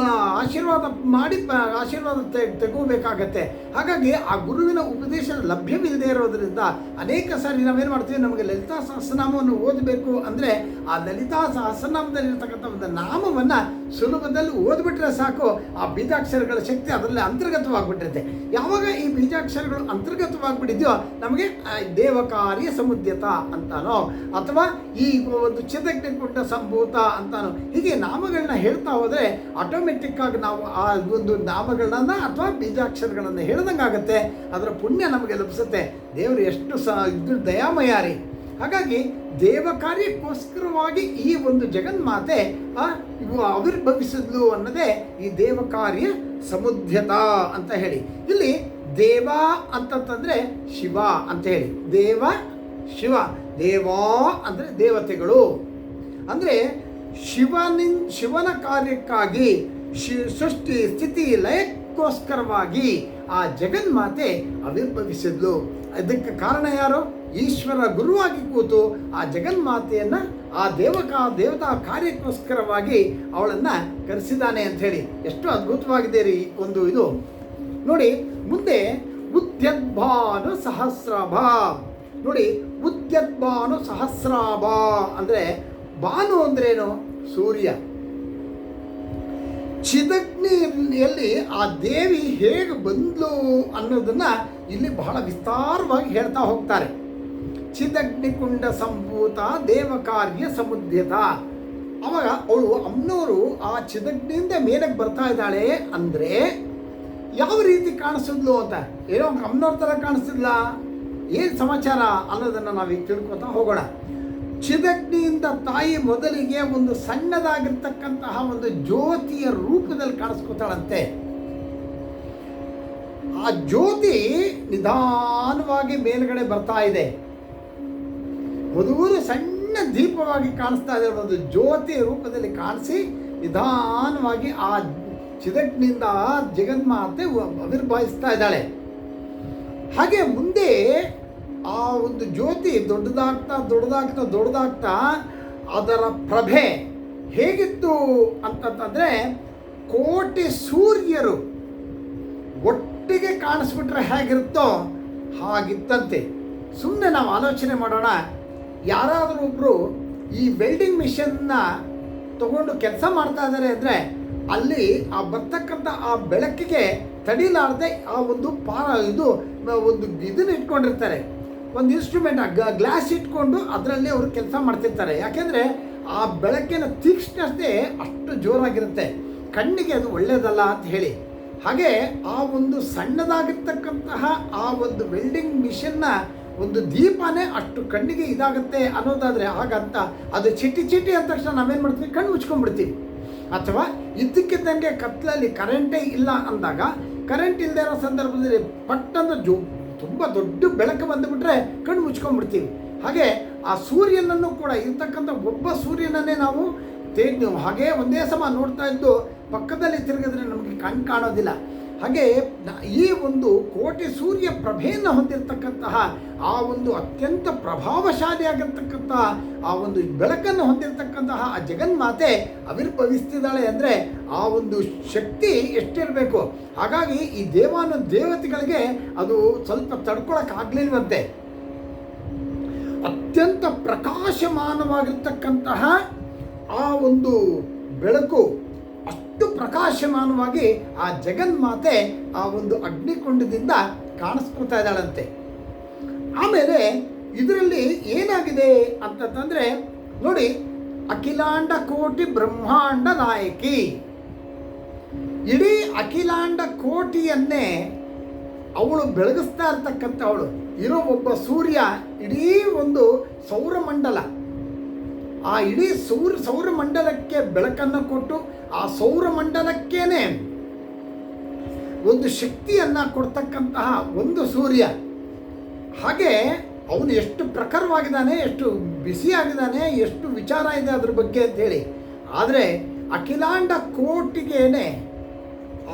ಆಶೀರ್ವಾದ ಮಾಡಿ ಆಶೀರ್ವಾದ ತಗೋಬೇಕಾಗತ್ತೆ ಹಾಗಾಗಿ ಆ ಗುರುವಿನ ಉಪದೇಶ ಲಭ್ಯವಿಲ್ಲದೆ ಇರೋದರಿಂದ ಅನೇಕ ಸಾರಿ ನಾವೇನು ಮಾಡ್ತೀವಿ, ನಮಗೆ ಲಲಿತಾ ಸಹಸ್ರನಾಮವನ್ನು ಓದಬೇಕು ಅಂದರೆ ಆ ಲಲಿತಾ ಸಹಸ್ರನಾಮದಲ್ಲಿರ್ತಕ್ಕಂಥ ಒಂದು ನಾಮವನ್ನು ಸುಲಭದಲ್ಲಿ ಓದ್ಬಿಟ್ರೆ ಸಾಕು. ಆ ಬೀಜಾಕ್ಷರಗಳ ಶಕ್ತಿ ಅದರಲ್ಲಿ ಅಂತರ್ಗತವಾಗ್ಬಿಟ್ಟಿರುತ್ತೆ. ಯಾವಾಗ ಈ ಬೀಜಾಕ್ಷರಗಳು ಅಂತರ್ಗತವಾಗ್ಬಿಟ್ಟಿದೆಯೋ ನಮಗೆ ದೇವಕಾರ್ಯ ಸಮುದ್ಯತ ಅಂತಾನೋ, ಅಥವಾ ಈ ಒಂದು ಚಿದಗ್ನಿಕುಂಡ ಸಂಭೂತ ಅಂತಾನೋ, ಹೀಗೆ ನಾಮಗಳನ್ನ ಹೇಳ್ತಾ ಹೋದರೆ ಆಟೋಮೆಟಿಕ್ಕಾಗಿ ನಾವು ಆ ಒಂದು ನಾಮಗಳನ್ನ ಅಥವಾ ಬೀಜಾಕ್ಷರಗಳನ್ನು ಹೇಳ್ದಂಗಾಗತ್ತೆ. ಅದರ ಪುಣ್ಯ ನಮಗೆ ಲಭಿಸುತ್ತೆ. ದೇವರು ಎಷ್ಟು ಸ ಇದು ದಯಾಮಯಾರಿ ಹಾಗಾಗಿ ದೇವ ಕಾರ್ಯಕ್ಕೋಸ್ಕರವಾಗಿ ಈ ಒಂದು ಜಗನ್ಮಾತೆ ಆವಿರ್ಭವಿಸಿದ್ಲು ಅನ್ನೋದೇ ಈ ದೇವ ಕಾರ್ಯ ಸಮುದ್ಯತ ಅಂತ ಹೇಳಿ. ಇಲ್ಲಿ ದೇವ ಅಂತಂತಂದ್ರೆ ಶಿವ ಅಂತ ಹೇಳಿ. ದೇವ, ಶಿವ. ದೇವಾ ಅಂದರೆ ದೇವತೆಗಳು. ಅಂದರೆ ಶಿವನಿನ್, ಶಿವನ ಕಾರ್ಯಕ್ಕಾಗಿ ಶಿ, ಸೃಷ್ಟಿ ಸ್ಥಿತಿ ಲಯಕ್ಕೋಸ್ಕರವಾಗಿ ಆ ಜಗನ್ಮಾತೆ ಆವಿರ್ಭವಿಸಿದ್ಲು. ಅದಕ್ಕೆ ಕಾರಣ ಯಾರು? ಈಶ್ವರ ಗುರುವಾಗಿ ಕೂತು ಆ ಜಗನ್ಮಾತೆಯನ್ನು, ಆ ದೇವಕ, ದೇವತಾ ಕಾರ್ಯಕ್ಕೋಸ್ಕರವಾಗಿ ಅವಳನ್ನು ಕರೆಸಿದ್ದಾನೆ ಅಂತ ಹೇಳಿ. ಎಷ್ಟು ಅದ್ಭುತವಾಗಿದೆ ರೀ ಒಂದು ಇದು. ನೋಡಿ, ಮುಂದೆ ಉದ್ಯದ್ಭಾನು ಸಹಸ್ರಭ. ನೋಡಿ, ಉದ್ಯದ್ಭಾನು ಸಹಸ್ರಾಭ ಅಂದರೆ ಭಾನು ಅಂದ್ರೇನು? ಸೂರ್ಯ. ಚಿದಗ್ನಿಯಲ್ಲಿ ಆ ದೇವಿ ಹೇಗೆ ಬಂದ್ಲು ಅನ್ನೋದನ್ನ ಇಲ್ಲಿ ಬಹಳ ವಿಸ್ತಾರವಾಗಿ ಹೇಳ್ತಾ ಹೋಗ್ತಾರೆ. ಚಿದಗ್ನಿಕುಂಡ ಸಂಭೂತ ದೇವಕಾರ್ಯ ಸಮುದ್ಯತ. ಅವಾಗ ಅವಳು ಅಮ್ಮನವರು ಆ ಚಿದಗ್ನಿಯಿಂದ ಮೇಲಕ್ಕೆ ಬರ್ತಾ ಇದ್ದಾಳೆ ಅಂದ್ರೆ, ಯಾವ ರೀತಿ ಕಾಣಿಸಿದ್ಲು ಅಂತ? ಏನೋ ಅಮ್ಮನವ್ರ ಥರ ಕಾಣಿಸ್ತಿದ್ಲ ಏನು ಸಮಾಚಾರ ಅನ್ನೋದನ್ನು ನಾವೀಗ ತಿಳ್ಕೊತಾ ಹೋಗೋಣ. ಚಿದಗ್ನಿಯಿಂದ ತಾಯಿ ಮೊದಲಿಗೆ ಒಂದು ಸಣ್ಣದಾಗಿರ್ತಕ್ಕಂತಹ ಒಂದು ಜ್ಯೋತಿಯ ರೂಪದಲ್ಲಿ ಕಾಣಿಸ್ಕೊತಾಳಂತೆ. ಆ ಜ್ಯೋತಿ ನಿಧಾನವಾಗಿ ಮೇಲ್ಗಡೆ ಬರ್ತಾ ಇದೆ. ಮಧುರು ಸಣ್ಣ ದೀಪವಾಗಿ ಕಾಣಿಸ್ತಾ ಇದೆ ಒಂದು ಜ್ಯೋತಿ ರೂಪದಲ್ಲಿ ಕಾಣಿಸಿ ನಿಧಾನವಾಗಿ ಆ ಚಿದಟ್ನಿಂದ ಜಗನ್ಮಾತೆ ಅವಿರ್ಭಾಯಿಸ್ತಾ ಇದ್ದಾಳೆ. ಹಾಗೆ ಮುಂದೆ ಆ ಒಂದು ಜ್ಯೋತಿ ದೊಡ್ಡದಾಗ್ತಾ ದೊಡ್ಡದಾಗ್ತಾ ದೊಡ್ಡದಾಗ್ತಾ ಅದರ ಪ್ರಭೆ ಹೇಗಿತ್ತು ಅಂತಂತಂದ್ರೆ ಕೋಟಿ ಸೂರ್ಯರು ಒಟ್ಟಿಗೆ ಕಾಣಿಸ್ಬಿಟ್ರೆ ಹೇಗಿರುತ್ತೋ ಹಾಗಿತ್ತಂತೆ. ಸುಮ್ಮನೆ ನಾವು ಆಲೋಚನೆ ಮಾಡೋಣ. ಯಾರಾದರೂ ಒಬ್ಬರು ಈ ವೆಲ್ಡಿಂಗ್ ಮಿಷನ್ನ ತಗೊಂಡು ಕೆಲಸ ಮಾಡ್ತಾ ಇದ್ದಾರೆ ಅಂದರೆ ಅಲ್ಲಿ ಆ ಬರ್ತಕ್ಕಂಥ ಆ ಬೆಳಕಿಗೆ ತಡಿಲಾರದೆ ಆ ಒಂದು ಪಾರ, ಇದು ಒಂದು ಇದನ್ನ ಇಟ್ಕೊಂಡಿರ್ತಾರೆ. ಒಂದು ಇನ್ಸ್ಟ್ರೂಮೆಂಟ್ ಗ್ಲಾಸ್ ಇಟ್ಕೊಂಡು ಅದರಲ್ಲಿ ಅವರು ಕೆಲಸ ಮಾಡ್ತಿರ್ತಾರೆ. ಯಾಕೆಂದರೆ ಆ ಬೆಳಕಿನ ತೀಕ್ಷ್ಣತೆ ಅಷ್ಟು ಜೋರಾಗಿರುತ್ತೆ. ಕಣ್ಣಿಗೆ ಅದು ಒಳ್ಳೆಯದಲ್ಲ ಅಂತ ಹೇಳಿ. ಹಾಗೆ ಆ ಒಂದು ಸಣ್ಣದಾಗಿರ್ತಕ್ಕಂತಹ ಆ ಒಂದು ವೆಲ್ಡಿಂಗ್ ಮಿಷನ್ನ ಒಂದು ದೀಪನೇ ಅಷ್ಟು ಕಣ್ಣಿಗೆ ಇದಾಗುತ್ತೆ ಅನ್ನೋದಾದರೆ ಹಾಗಂತ ಅದು ಚಿಟಿ ಚಿಟಿ ಅಂದ ತಕ್ಷಣ ನಾವೇನು ಮಾಡ್ತೀವಿ? ಕಣ್ಣು ಮುಚ್ಕೊಂಡ್ಬಿಡ್ತೀವಿ. ಅಥವಾ ಇದ್ದಕ್ಕಿದ್ದಂಗೆ ಕತ್ತಲಲ್ಲಿ ಕರೆಂಟೇ ಇಲ್ಲ ಅಂದಾಗ ಕರೆಂಟ್ ಇಲ್ಲದೆ ಇರೋ ಸಂದರ್ಭದಲ್ಲಿ ಪಟ್ಟಂದು ಜೋ, ತುಂಬ ದೊಡ್ಡ ಬೆಳಕು ಬಂದುಬಿಟ್ರೆ ಕಣ್ಣು ಮುಚ್ಕೊಂಡ್ಬಿಡ್ತೀವಿ. ಹಾಗೆ ಆ ಸೂರ್ಯನನ್ನು ಕೂಡ ಇರ್ತಕ್ಕಂಥ ಒಬ್ಬ ಸೂರ್ಯನನ್ನೇ ನಾವು ತೇಜ್ ಹಾಗೆ ಒಂದೇ ಸಮ ನೋಡ್ತಾ ಇದ್ದು ಪಕ್ಕದಲ್ಲಿ ತಿರುಗಿದ್ರೆ ನಮಗೆ ಕಣ್ ಕಾಣೋದಿಲ್ಲ. ಹಾಗೆ ಈ ಒಂದು ಕೋಟಿ ಸೂರ್ಯ ಪ್ರಭೆಯನ್ನು ಹೊಂದಿರತಕ್ಕಂತಹ ಆ ಒಂದು ಅತ್ಯಂತ ಪ್ರಭಾವಶಾಲಿಯಾಗಿರ್ತಕ್ಕಂಥ ಆ ಒಂದು ಬೆಳಕನ್ನು ಹೊಂದಿರತಕ್ಕಂತಹ ಆ ಜಗನ್ಮಾತೆ ಅವಿರ್ಭವಿಸ್ತಿದ್ದಾಳೆ ಅಂದರೆ ಆ ಒಂದು ಶಕ್ತಿ ಎಷ್ಟಿರಬೇಕು? ಹಾಗಾಗಿ ಈ ದೇವಾನು ದೇವತೆಗಳಿಗೆ ಅದು ಸ್ವಲ್ಪ ತಡ್ಕೊಳಕ್ಕಾಗ್ಲಿಲ್ವಂತೆ. ಅತ್ಯಂತ ಪ್ರಕಾಶಮಾನವಾಗಿರ್ತಕ್ಕಂತಹ ಆ ಒಂದು ಬೆಳಕು ಅಷ್ಟು ಪ್ರಕಾಶಮಾನವಾಗಿ ಆ ಜಗನ್ಮಾತೆ ಆ ಒಂದು ಅಗ್ನಿಕುಂಡದಿಂದ ಕಾಣಿಸ್ಕೊತಾ ಇದ್ದಾಳಂತೆ. ಆಮೇಲೆ ಇದರಲ್ಲಿ ಏನಾಗಿದೆ ಅಂತಂದ್ರೆ ನೋಡಿ, ಅಖಿಲಾಂಡ ಕೋಟಿ ಬ್ರಹ್ಮಾಂಡ ನಾಯಕಿ. ಇಡೀ ಅಖಿಲಾಂಡ ಕೋಟಿಯನ್ನೇ ಅವಳು ಬೆಳಗಿಸ್ತಾ ಇರ್ತಕ್ಕಂಥವಳು ಇರೋ ಒಬ್ಬ ಸೂರ್ಯ ಇಡೀ ಒಂದು ಸೌರಮಂಡಲ. ಆ ಇಡೀ ಸೂರ್ಯ ಸೌರಮಂಡಲಕ್ಕೆ ಬೆಳಕನ್ನು ಕೊಟ್ಟು ಆ ಸೌರಮಂಡಲಕ್ಕೇನೆ ಒಂದು ಶಕ್ತಿಯನ್ನ ಕೊಡ್ತಕ್ಕಂತಹ ಒಂದು ಸೂರ್ಯ. ಹಾಗೆ ಅವನು ಎಷ್ಟು ಪ್ರಖರವಾಗಿದ್ದಾನೆ, ಎಷ್ಟು ಬಿಸಿಯಾಗಿದ್ದಾನೆ ಎಷ್ಟು ವಿಚಾರ ಇದೆ ಅದ್ರ ಬಗ್ಗೆ ಅಂತ ಹೇಳಿ. ಆದರೆ ಅಖಿಲಾಂಡ ಕೋಟಿಗೇನೆ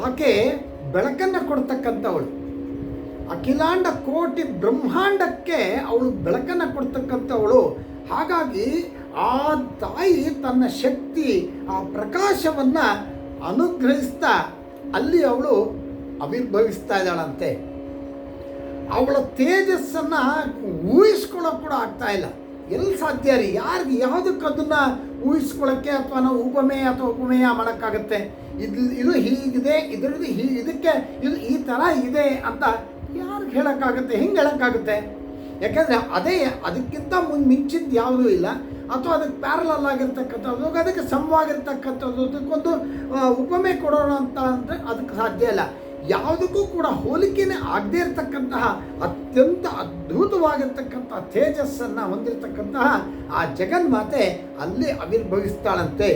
ಆಕೆ ಬೆಳಕನ್ನು ಕೊಡ್ತಕ್ಕಂಥವಳು. ಅಖಿಲಾಂಡ ಕೋಟಿ ಬ್ರಹ್ಮಾಂಡಕ್ಕೆ ಅವಳು ಬೆಳಕನ್ನು ಕೊಡ್ತಕ್ಕಂಥವಳು. ಹಾಗಾಗಿ ಆ ತಾಯಿ ತನ್ನ ಶಕ್ತಿ, ಆ ಪ್ರಕಾಶವನ್ನು ಅನುಗ್ರಹಿಸ್ತಾ ಅಲ್ಲಿ ಅವಳು ಆವಿರ್ಭವಿಸ್ತಾ ಇದ್ದಾಳಂತೆ. ಅವಳ ತೇಜಸ್ಸನ್ನು ಊಹಿಸ್ಕೊಳ್ಳೋಕೆ ಕೂಡ ಆಗ್ತಾ ಇಲ್ಲ. ಎಲ್ಲಿ ಸಾಧ್ಯ ರೀ? ಯಾರಿಗೆ ಯಾವುದಕ್ಕೆ ಅದನ್ನು ಊಹಿಸ್ಕೊಳ್ಳೋಕ್ಕೆ ಅಥವಾ ನಾವು ಉಪಮೇಯ ಅಥವಾ ಉಪಮೇಯ ಮಾಡೋಕ್ಕಾಗತ್ತೆ? ಇದು ಇದು ಹೀಗಿದೆ, ಇದರದ್ದು ಹೀ, ಇದಕ್ಕೆ ಇದು ಈ ಥರ ಇದೆ ಅಂತ ಯಾರಿಗೆ ಹೇಳೋಕ್ಕಾಗುತ್ತೆ? ಹೆಂಗೆ ಹೇಳೋಕ್ಕಾಗುತ್ತೆ? ಯಾಕೆಂದರೆ ಅದೇ, ಅದಕ್ಕಿಂತ ಮುಂದೆ ಮಿಂಚಿದ್ದು ಯಾವುದೂ ಇಲ್ಲ. ಅಥವಾ ಅದಕ್ಕೆ ಪ್ಯಾರಲಲ್ ಆಗಿರ್ತಕ್ಕಂಥದ್ದು ಅದಕ್ಕೆ ಸಮವಾಗಿರ್ತಕ್ಕಂಥದ್ದು ಅದಕ್ಕೊಂದು ಉಪಮೆ ಕೊಡೋಣ ಅಂತ ಅಂದರೆ ಅದಕ್ಕೆ ಸಾಧ್ಯ ಇಲ್ಲ. ಯಾವುದಕ್ಕೂ ಕೂಡ ಹೋಲಿಕೆನೇ ಆಗದೇ ಇರತಕ್ಕಂತಹ ಅತ್ಯಂತ ಅದ್ಭುತವಾಗಿರ್ತಕ್ಕಂತಹ ತೇಜಸ್ಸನ್ನು ಹೊಂದಿರತಕ್ಕಂತಹ ಆ ಜಗನ್ಮಾತೆ ಅಲ್ಲಿ ಆವಿರ್ಭವಿಸ್ತಾಳಂತೆ.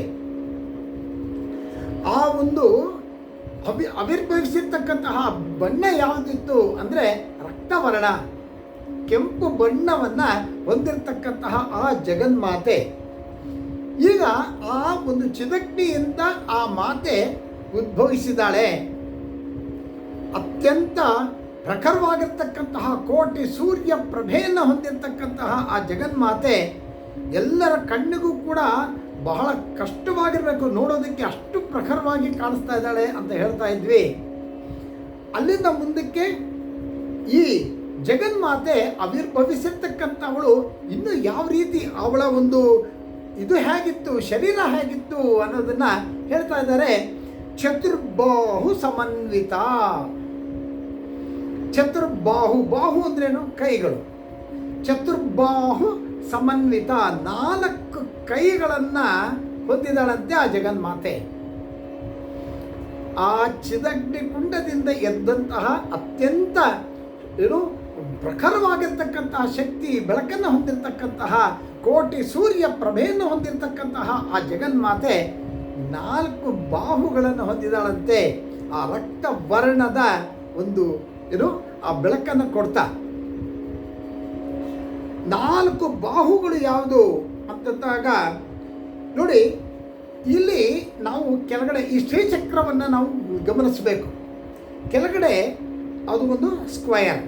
ಆ ಒಂದು ಅವಿ, ಆವಿರ್ಭವಿಸಿರ್ತಕ್ಕಂತಹ ಬಣ್ಣ ಯಾವುದಿತ್ತು ಅಂದರೆ ರಕ್ತವರ್ಣ. ಕೆಂಪು ಬಣ್ಣವನ್ನು ಹೊಂದಿರತಕ್ಕಂತಹ ಆ ಜಗನ್ಮಾತೆ. ಈಗ ಆ ಒಂದು ಚಿದಗ್ನಿಯಿಂದ ಆ ಮಾತೆ ಉದ್ಭವಿಸಿದಾಳೆ. ಅತ್ಯಂತ ಪ್ರಖರವಾಗಿರ್ತಕ್ಕಂತಹ ಕೋಟಿ ಸೂರ್ಯ ಪ್ರಭೆಯನ್ನು ಹೊಂದಿರತಕ್ಕಂತಹ ಆ ಜಗನ್ಮಾತೆ ಎಲ್ಲರ ಕಣ್ಣಿಗೂ ಕೂಡ ಬಹಳ ಕಷ್ಟವಾಗಿರಬೇಕು. ನೋಡೋದಕ್ಕೆ ಅಷ್ಟು ಪ್ರಖರವಾಗಿ ಕಾಣಿಸ್ತಾ ಇದ್ದಾಳೆ ಅಂತ ಹೇಳ್ತಾ ಇದ್ವಿ. ಅಲ್ಲಿಂದ ಮುಂದಕ್ಕೆ ಈ ಜಗನ್ಮಾತೆ ಆವಿರ್ಭವಿಸಿರ್ತಕ್ಕಂಥವಳು ಇನ್ನು ಯಾವ ರೀತಿ ಅವಳ ಒಂದು ಇದು ಹೇಗಿತ್ತು, ಶರೀರ ಹೇಗಿತ್ತು ಅನ್ನೋದನ್ನ ಹೇಳ್ತಾ ಇದ್ದಾರೆ. ಚತುರ್ಬಾಹು ಸಮನ್ವಿತ. ಚತುರ್ಬಾಹು, ಬಾಹು ಅಂದ್ರೇನು? ಕೈಗಳು. ಚತುರ್ಬಾಹು ಸಮನ್ವಿತ. ನಾಲ್ಕು ಕೈಗಳನ್ನು ಹೊಂದಿದಾಳಂತೆ ಆ ಜಗನ್ಮಾತೆ. ಆ ಚಿದಗ್ನಿ ಕುಂಡದಿಂದ ಎದ್ದಂತಹ ಅತ್ಯಂತ ಏನು ಪ್ರಖರವಾಗಿರ್ತಕ್ಕಂತಹ ಶಕ್ತಿ, ಬೆಳಕನ್ನು ಹೊಂದಿರತಕ್ಕಂತಹ ಕೋಟಿ ಸೂರ್ಯ ಪ್ರಭೆಯನ್ನು ಹೊಂದಿರತಕ್ಕಂತಹ ಆ ಜಗನ್ಮಾತೆ ನಾಲ್ಕು ಬಾಹುಗಳನ್ನು ಹೊಂದಿದಾಳಂತೆ. ಆ ರಕ್ತ ವರ್ಣದ ಒಂದು ಏನು, ಆ ಬೆಳಕನ್ನು ಕೊಡ್ತಾ. ನಾಲ್ಕು ಬಾಹುಗಳು ಯಾವುದು ಅಂತಂದಾಗ, ನೋಡಿ, ಇಲ್ಲಿ ನಾವು ಕೆಳಗಡೆ ಈ ಶ್ರೀಚಕ್ರವನ್ನು ನಾವು ಗಮನಿಸಬೇಕು. ಕೆಳಗಡೆ ಅದು ಒಂದು ಸ್ಕ್ವಯರ್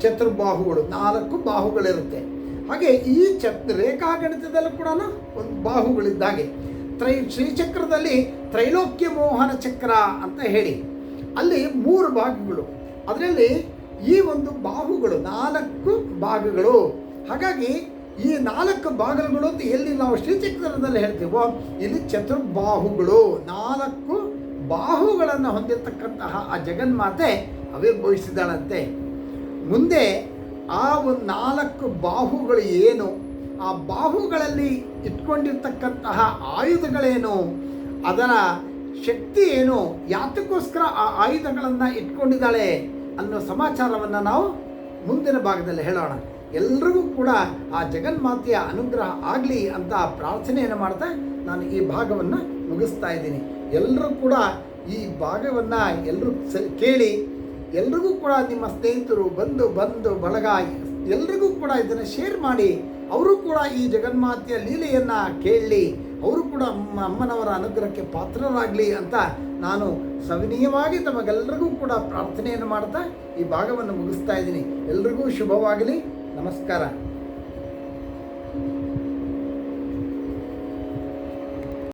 ಚತುರ್ಬಾಹುಗಳು, ನಾಲ್ಕು ಬಾಹುಗಳಿರುತ್ತೆ. ಹಾಗೆ ಈ ಚತ್, ರೇಖಾಗಣಿತದಲ್ಲೂ ಕೂಡ ಒಂದು ಬಾಹುಗಳಿದ್ದಾಗೆ. ತ್ರೈ, ಶ್ರೀಚಕ್ರದಲ್ಲಿ ತ್ರೈಲೋಕ್ಯ ಮೋಹನ ಚಕ್ರ ಅಂತ ಹೇಳಿ. ಅಲ್ಲಿ ಮೂರು ಭಾಗಗಳು. ಅದರಲ್ಲಿ ಈ ಒಂದು ಬಾಹುಗಳು, ನಾಲ್ಕು ಭಾಗಗಳು. ಹಾಗಾಗಿ ಈ ನಾಲ್ಕು ಭಾಗಗಳು ಅಂತ ಎಲ್ಲಿ ನಾವು ಶ್ರೀಚಕ್ರದಲ್ಲಿ ಹೇಳ್ತೀವೋ, ಇಲ್ಲಿ ಚತುರ್ಬಾಹುಗಳು, ನಾಲ್ಕು ಬಾಹುಗಳನ್ನು ಹೊಂದಿರತಕ್ಕಂತಹ ಆ ಜಗನ್ಮಾತೆ ಆವಿರ್ಭವಿಸಿದಾಳಂತೆ ಮುಂದೆ ಆ ಒಂದು ನಾಲ್ಕು ಬಾಹುಗಳು ಏನು? ಆ ಬಾಹುಗಳಲ್ಲಿ ಇಟ್ಕೊಂಡಿರ್ತಕ್ಕಂತಹ ಆಯುಧಗಳೇನು? ಅದರ ಶಕ್ತಿ ಏನು? ಯಾತಕ್ಕೋಸ್ಕರ ಆ ಆಯುಧಗಳನ್ನು ಇಟ್ಕೊಂಡಿದ್ದಾಳೆ ಅನ್ನೋ ಸಮಾಚಾರವನ್ನು ನಾವು ಮುಂದಿನ ಭಾಗದಲ್ಲಿ ಹೇಳೋಣ. ಎಲ್ರಿಗೂ ಕೂಡ ಆ ಜಗನ್ಮಾತೆಯ ಅನುಗ್ರಹ ಆಗಲಿ ಅಂತ ಪ್ರಾರ್ಥನೆಯನ್ನು ಮಾಡ್ತಾ ನಾನು ಈ ಭಾಗವನ್ನು ಮುಗಿಸ್ತಾ ಇದ್ದೀನಿ. ಎಲ್ಲರೂ ಕೂಡ ಈ ಭಾಗವನ್ನು ಎಲ್ಲರೂ ಕೇಳಿ ಎಲ್ರಿಗೂ ಕೂಡ ನಿಮ್ಮ ಸ್ನೇಹಿತರು ಬಂದು ಬಂದು ಬಳಗ ಎಲ್ರಿಗೂ ಕೂಡ ಇದನ್ನು ಶೇರ್ ಮಾಡಿ, ಅವರು ಕೂಡ ಈ ಜಗನ್ಮಾತೆಯ ಲೀಲೆಯನ್ನು ಕೇಳಲಿ ಅವರು ಕೂಡ ಅಮ್ಮ, ಅಮ್ಮನವರ ಅನುಗ್ರಹಕ್ಕೆ ಪಾತ್ರರಾಗಲಿ ಅಂತ ನಾನು ಸವಿನೀಯವಾಗಿ ತಮಗೆಲ್ಲರಿಗೂ ಕೂಡ ಪ್ರಾರ್ಥನೆಯನ್ನು ಮಾಡ್ತಾ ಈ ಭಾಗವನ್ನು ಮುಗಿಸ್ತಾ ಇದ್ದೀನಿ. ಎಲ್ರಿಗೂ ಶುಭವಾಗಲಿ. ನಮಸ್ಕಾರ.